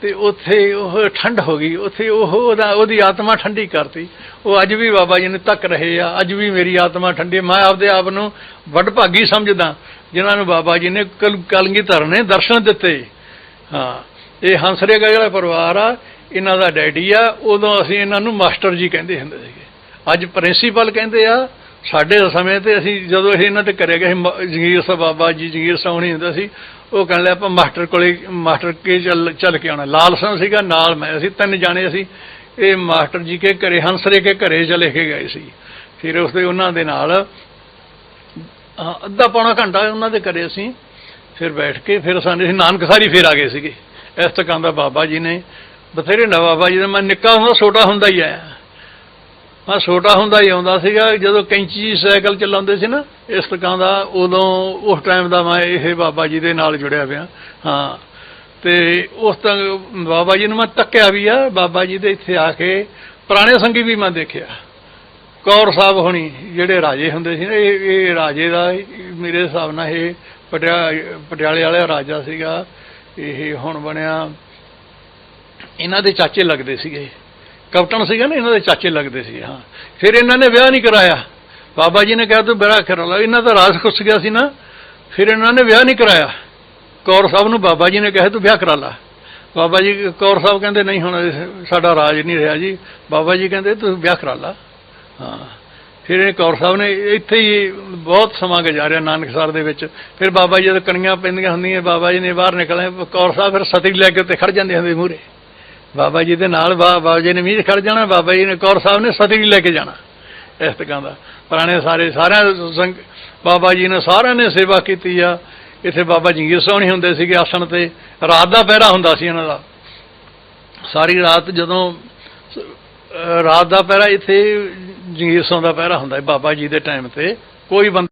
ਤੇ ਉੱਥੇ ਉਹ ਠੰਡ ਹੋ ਗਈ। ਉੱਥੇ ਉਹ ਉਹਦਾ ਉਹਦੀ ਆਤਮਾ ਠੰਡੀ ਕਰਤੀ। ਉਹ ਅੱਜ ਵੀ ਬਾਬਾ ਜੀ ਨੇ ਤੱਕ ਰਹੇ ਆ। ਅੱਜ ਵੀ ਮੇਰੀ ਆਤਮਾ ਠੰਡੀ ਮੈਂ ਆਪਦੇ ਆਪ ਨੂੰ ਵੱਡਭਾਗੀ ਸਮਝਦਾ। ਜਿਨ੍ਹਾਂ ਨੂੰ ਬਾਬਾ ਜੀ ਨੇ ਕਲ ਕਲਗੀਧਰ ਨੇ ਦਰਸ਼ਨ ਦਿੱਤੇ। ਹਾਂ, ਇਹ ਹੰਸਰੇ ਜਿਹੜਾ ਪਰਿਵਾਰ ਆ। ਇਹਨਾਂ ਦਾ ਡੈਡੀ ਆ। ਉਦੋਂ ਅਸੀਂ ਇਹਨਾਂ ਨੂੰ ਮਾਸਟਰ ਜੀ ਕਹਿੰਦੇ ਹੁੰਦੇ ਸੀਗੇ। ਅੱਜ ਪ੍ਰਿੰਸੀਪਲ ਕਹਿੰਦੇ ਆ ਸਾਡੇ ਸਮੇਂ ਤੇ ਅਸੀਂ ਜਦੋਂ ਅਸੀਂ ਇਹਨਾਂ ਤੇ ਕਰਿਆ ਗਿਆ ਸੀ, ਮ- ਜਗੀਰ ਸਾਹਿਬ ਬਾਬਾ ਜੀ ਜਗੀਰ ਸਾਹਣੀ ਹੁੰਦਾ ਸੀ ਉਹ ਕਹਿੰਦੇ ਆਪਾਂ ਮਾਸਟਰ ਕੋਲੇ ਮਾਸਟਰ ਕੇ ਚੱਲ ਚੱਲ ਕੇ ਆਉਣਾ। ਲਾਲ ਸਿੰਘ ਸੀਗਾ ਨਾਲ ਮੈਂ ਅਸੀਂ ਤਿੰਨ ਜਾਣੇ ਅਸੀਂ ਇਹ ਮਾਸਟਰ ਜੀ ਕੇ ਘਰੇ ਹੰਸਰੇ ਕੇ ਘਰੇ ਚਲੇ ਕੇ ਗਏ ਸੀ। ਫਿਰ ਉਸਦੇ ਉਹਨਾਂ ਦੇ ਨਾਲ ਅੱਧਾ ਪੌਣਾ ਘੰਟਾ ਉਹਨਾਂ ਦੇ ਘਰੇ ਅਸੀਂ ਫਿਰ ਬੈਠ ਕੇ ਫਿਰ ਸਾਨੂੰ ਅਸੀਂ ਨਾਨਕਸਾਰੀ ਫਿਰ ਆ ਗਏ ਸੀਗੇ। ਇਸ ਤਕਾਂ ਦਾ ਬਾਬਾ ਜੀ ਨੇ ਬਥੇਰੇ ਨਾ ਬਾਬਾ ਜੀ ਦਾ ਮੈਂ ਨਿੱਕਾ ਹੁੰਦਾ ਛੋਟਾ ਹੁੰਦਾ ਹੀ ਆਇਆ। ਮੈਂ ਛੋਟਾ ਹੁੰਦਾ ਹੀ ਆਉਂਦਾ ਸੀਗਾ, ਜਦੋਂ ਕੈਂਚੀ ਸਾਈਕਲ ਚਲਾਉਂਦੇ ਸੀ ਨਾ, ਇਸ ਤਕਾਂ ਦਾ ਉਦੋਂ ਉਸ ਟਾਈਮ ਦਾ ਮੈਂ ਇਹ ਬਾਬਾ ਜੀ ਦੇ ਨਾਲ ਜੁੜਿਆ ਪਿਆ, ਹਾਂ। ਤੇ ਉਸ ਤੱਕ ਬਾਬਾ ਜੀ ਨੂੰ ਮੈਂ ਤੱਕਿਆ ਵੀ ਆ, ਬਾਬਾ ਜੀ ਦੇ ਇੱਥੇ ਆ ਕੇ ਪੁਰਾਣੇ ਸੰਗੀ ਵੀ ਮੈਂ ਦੇਖਿਆ। ਕੌਰ ਸਾਹਿਬ ਹੋਣੀ ਜਿਹੜੇ ਰਾਜੇ ਹੁੰਦੇ ਸੀ ਨਾ, ਇਹ ਇਹ ਰਾਜੇ ਦਾ ਮੇਰੇ ਹਿਸਾਬ ਨਾਲ ਇਹ ਪਟਿਆ, ਪਟਿਆਲੇ ਵਾਲਾ ਰਾਜਾ ਸੀਗਾ, ਇਹ ਹੁਣ ਬਣਿਆ, ਇਹਨਾਂ ਦੇ ਚਾਚੇ ਲੱਗਦੇ ਸੀਗੇ। ਕੈਪਟਨ ਸੀਗਾ ਨਾ, ਇਹਨਾਂ ਦੇ ਚਾਚੇ ਲੱਗਦੇ ਸੀ ਹਾਂ। ਫਿਰ ਇਹਨਾਂ ਨੇ ਵਿਆਹ ਨਹੀਂ ਕਰਾਇਆ। ਬਾਬਾ ਜੀ ਨੇ ਕਿਹਾ, ਤੂੰ ਵਿਆਹ ਕਰਾ ਲਾ। ਇਹਨਾਂ ਦਾ ਰਾਜ ਖੁੱਸ ਗਿਆ ਸੀ ਨਾ। ਫਿਰ ਇਹਨਾਂ ਨੇ ਵਿਆਹ ਨਹੀਂ ਕਰਾਇਆ। ਕੌਰ ਸਾਹਿਬ ਨੂੰ ਬਾਬਾ ਜੀ ਨੇ ਕਿਹਾ, ਤੂੰ ਵਿਆਹ ਕਰਾ ਲਾ। ਬਾਬਾ ਜੀ, ਕੌਰ ਸਾਹਿਬ ਕਹਿੰਦੇ, ਨਹੀਂ, ਹੁਣ ਸਾਡਾ ਰਾਜ ਨਹੀਂ ਰਿਹਾ ਜੀ। ਬਾਬਾ ਜੀ ਕਹਿੰਦੇ, ਤੂੰ ਵਿਆਹ ਕਰਾ ਲਾ। ਹਾਂ। ਫਿਰ ਇਹ ਕੌਰ ਸਾਹਿਬ ਨੇ ਇੱਥੇ ਹੀ ਬਹੁਤ ਸਮਾਂ ਗੁਜ਼ਾਰਿਆ ਨਾਨਕਸਰ ਦੇ ਵਿੱਚ। ਫਿਰ ਬਾਬਾ ਜੀ ਦੇ ਕਣੀਆਂ ਪੈਂਦੀਆਂ ਹੁੰਦੀਆਂ, ਬਾਬਾ ਜੀ ਨੇ ਬਾਹਰ ਨਿਕਲੇ ਕੌਰ ਸਾਹਿਬ ਫਿਰ ਸਤੀ ਲੈ ਕੇ ਉੱਤੇ ਖੜ ਜਾਂਦੇ ਹੁੰਦੇ ਮੂਹਰੇ। ਬਾਬਾ ਜੀ ਦੇ ਨਾਲ ਬਾਬਾ ਜੀ ਨੇ ਮੀਂਹ 'ਚ ਖੜ ਜਾਣਾ, ਬਾਬਾ ਜੀ ਨੇ ਕੌਰ ਸਾਹਿਬ ਨੇ ਸਤੀ ਲੈ ਕੇ ਜਾਣਾ, ਇਸ ਤਰ੍ਹਾਂ ਦਾ। ਪੁਰਾਣੇ ਸਾਰੇ ਸਾਰਿਆਂ ਸੰਗ ਬਾਬਾ ਜੀ ਨੇ ਸਾਰਿਆਂ ਨੇ ਸੇਵਾ ਕੀਤੀ ਆ। ਇੱਥੇ ਬਾਬਾ ਜੰਗੀਰ ਸੋਹਣੀ ਹੁੰਦੇ ਸੀਗੇ ਆਸਣ ਤੇ। ਰਾਤ ਦਾ ਪਹਿਰਾ ਹੁੰਦਾ ਸੀ ਇਹਨਾਂ ਦਾ। ਸਾਰੀ ਰਾਤ ਜਦੋਂ ਰਾਤ ਦਾ ਪਹਿਰਾ ਇੱਥੇ ਜੰਗੀਰ ਸੌਂ ਦਾ ਪਹਿਰਾ ਹੁੰਦਾ ਬਾਬਾ ਜੀ ਦੇ ਟਾਈਮ ਤੇ। ਕੋਈ ਬੰਦਾ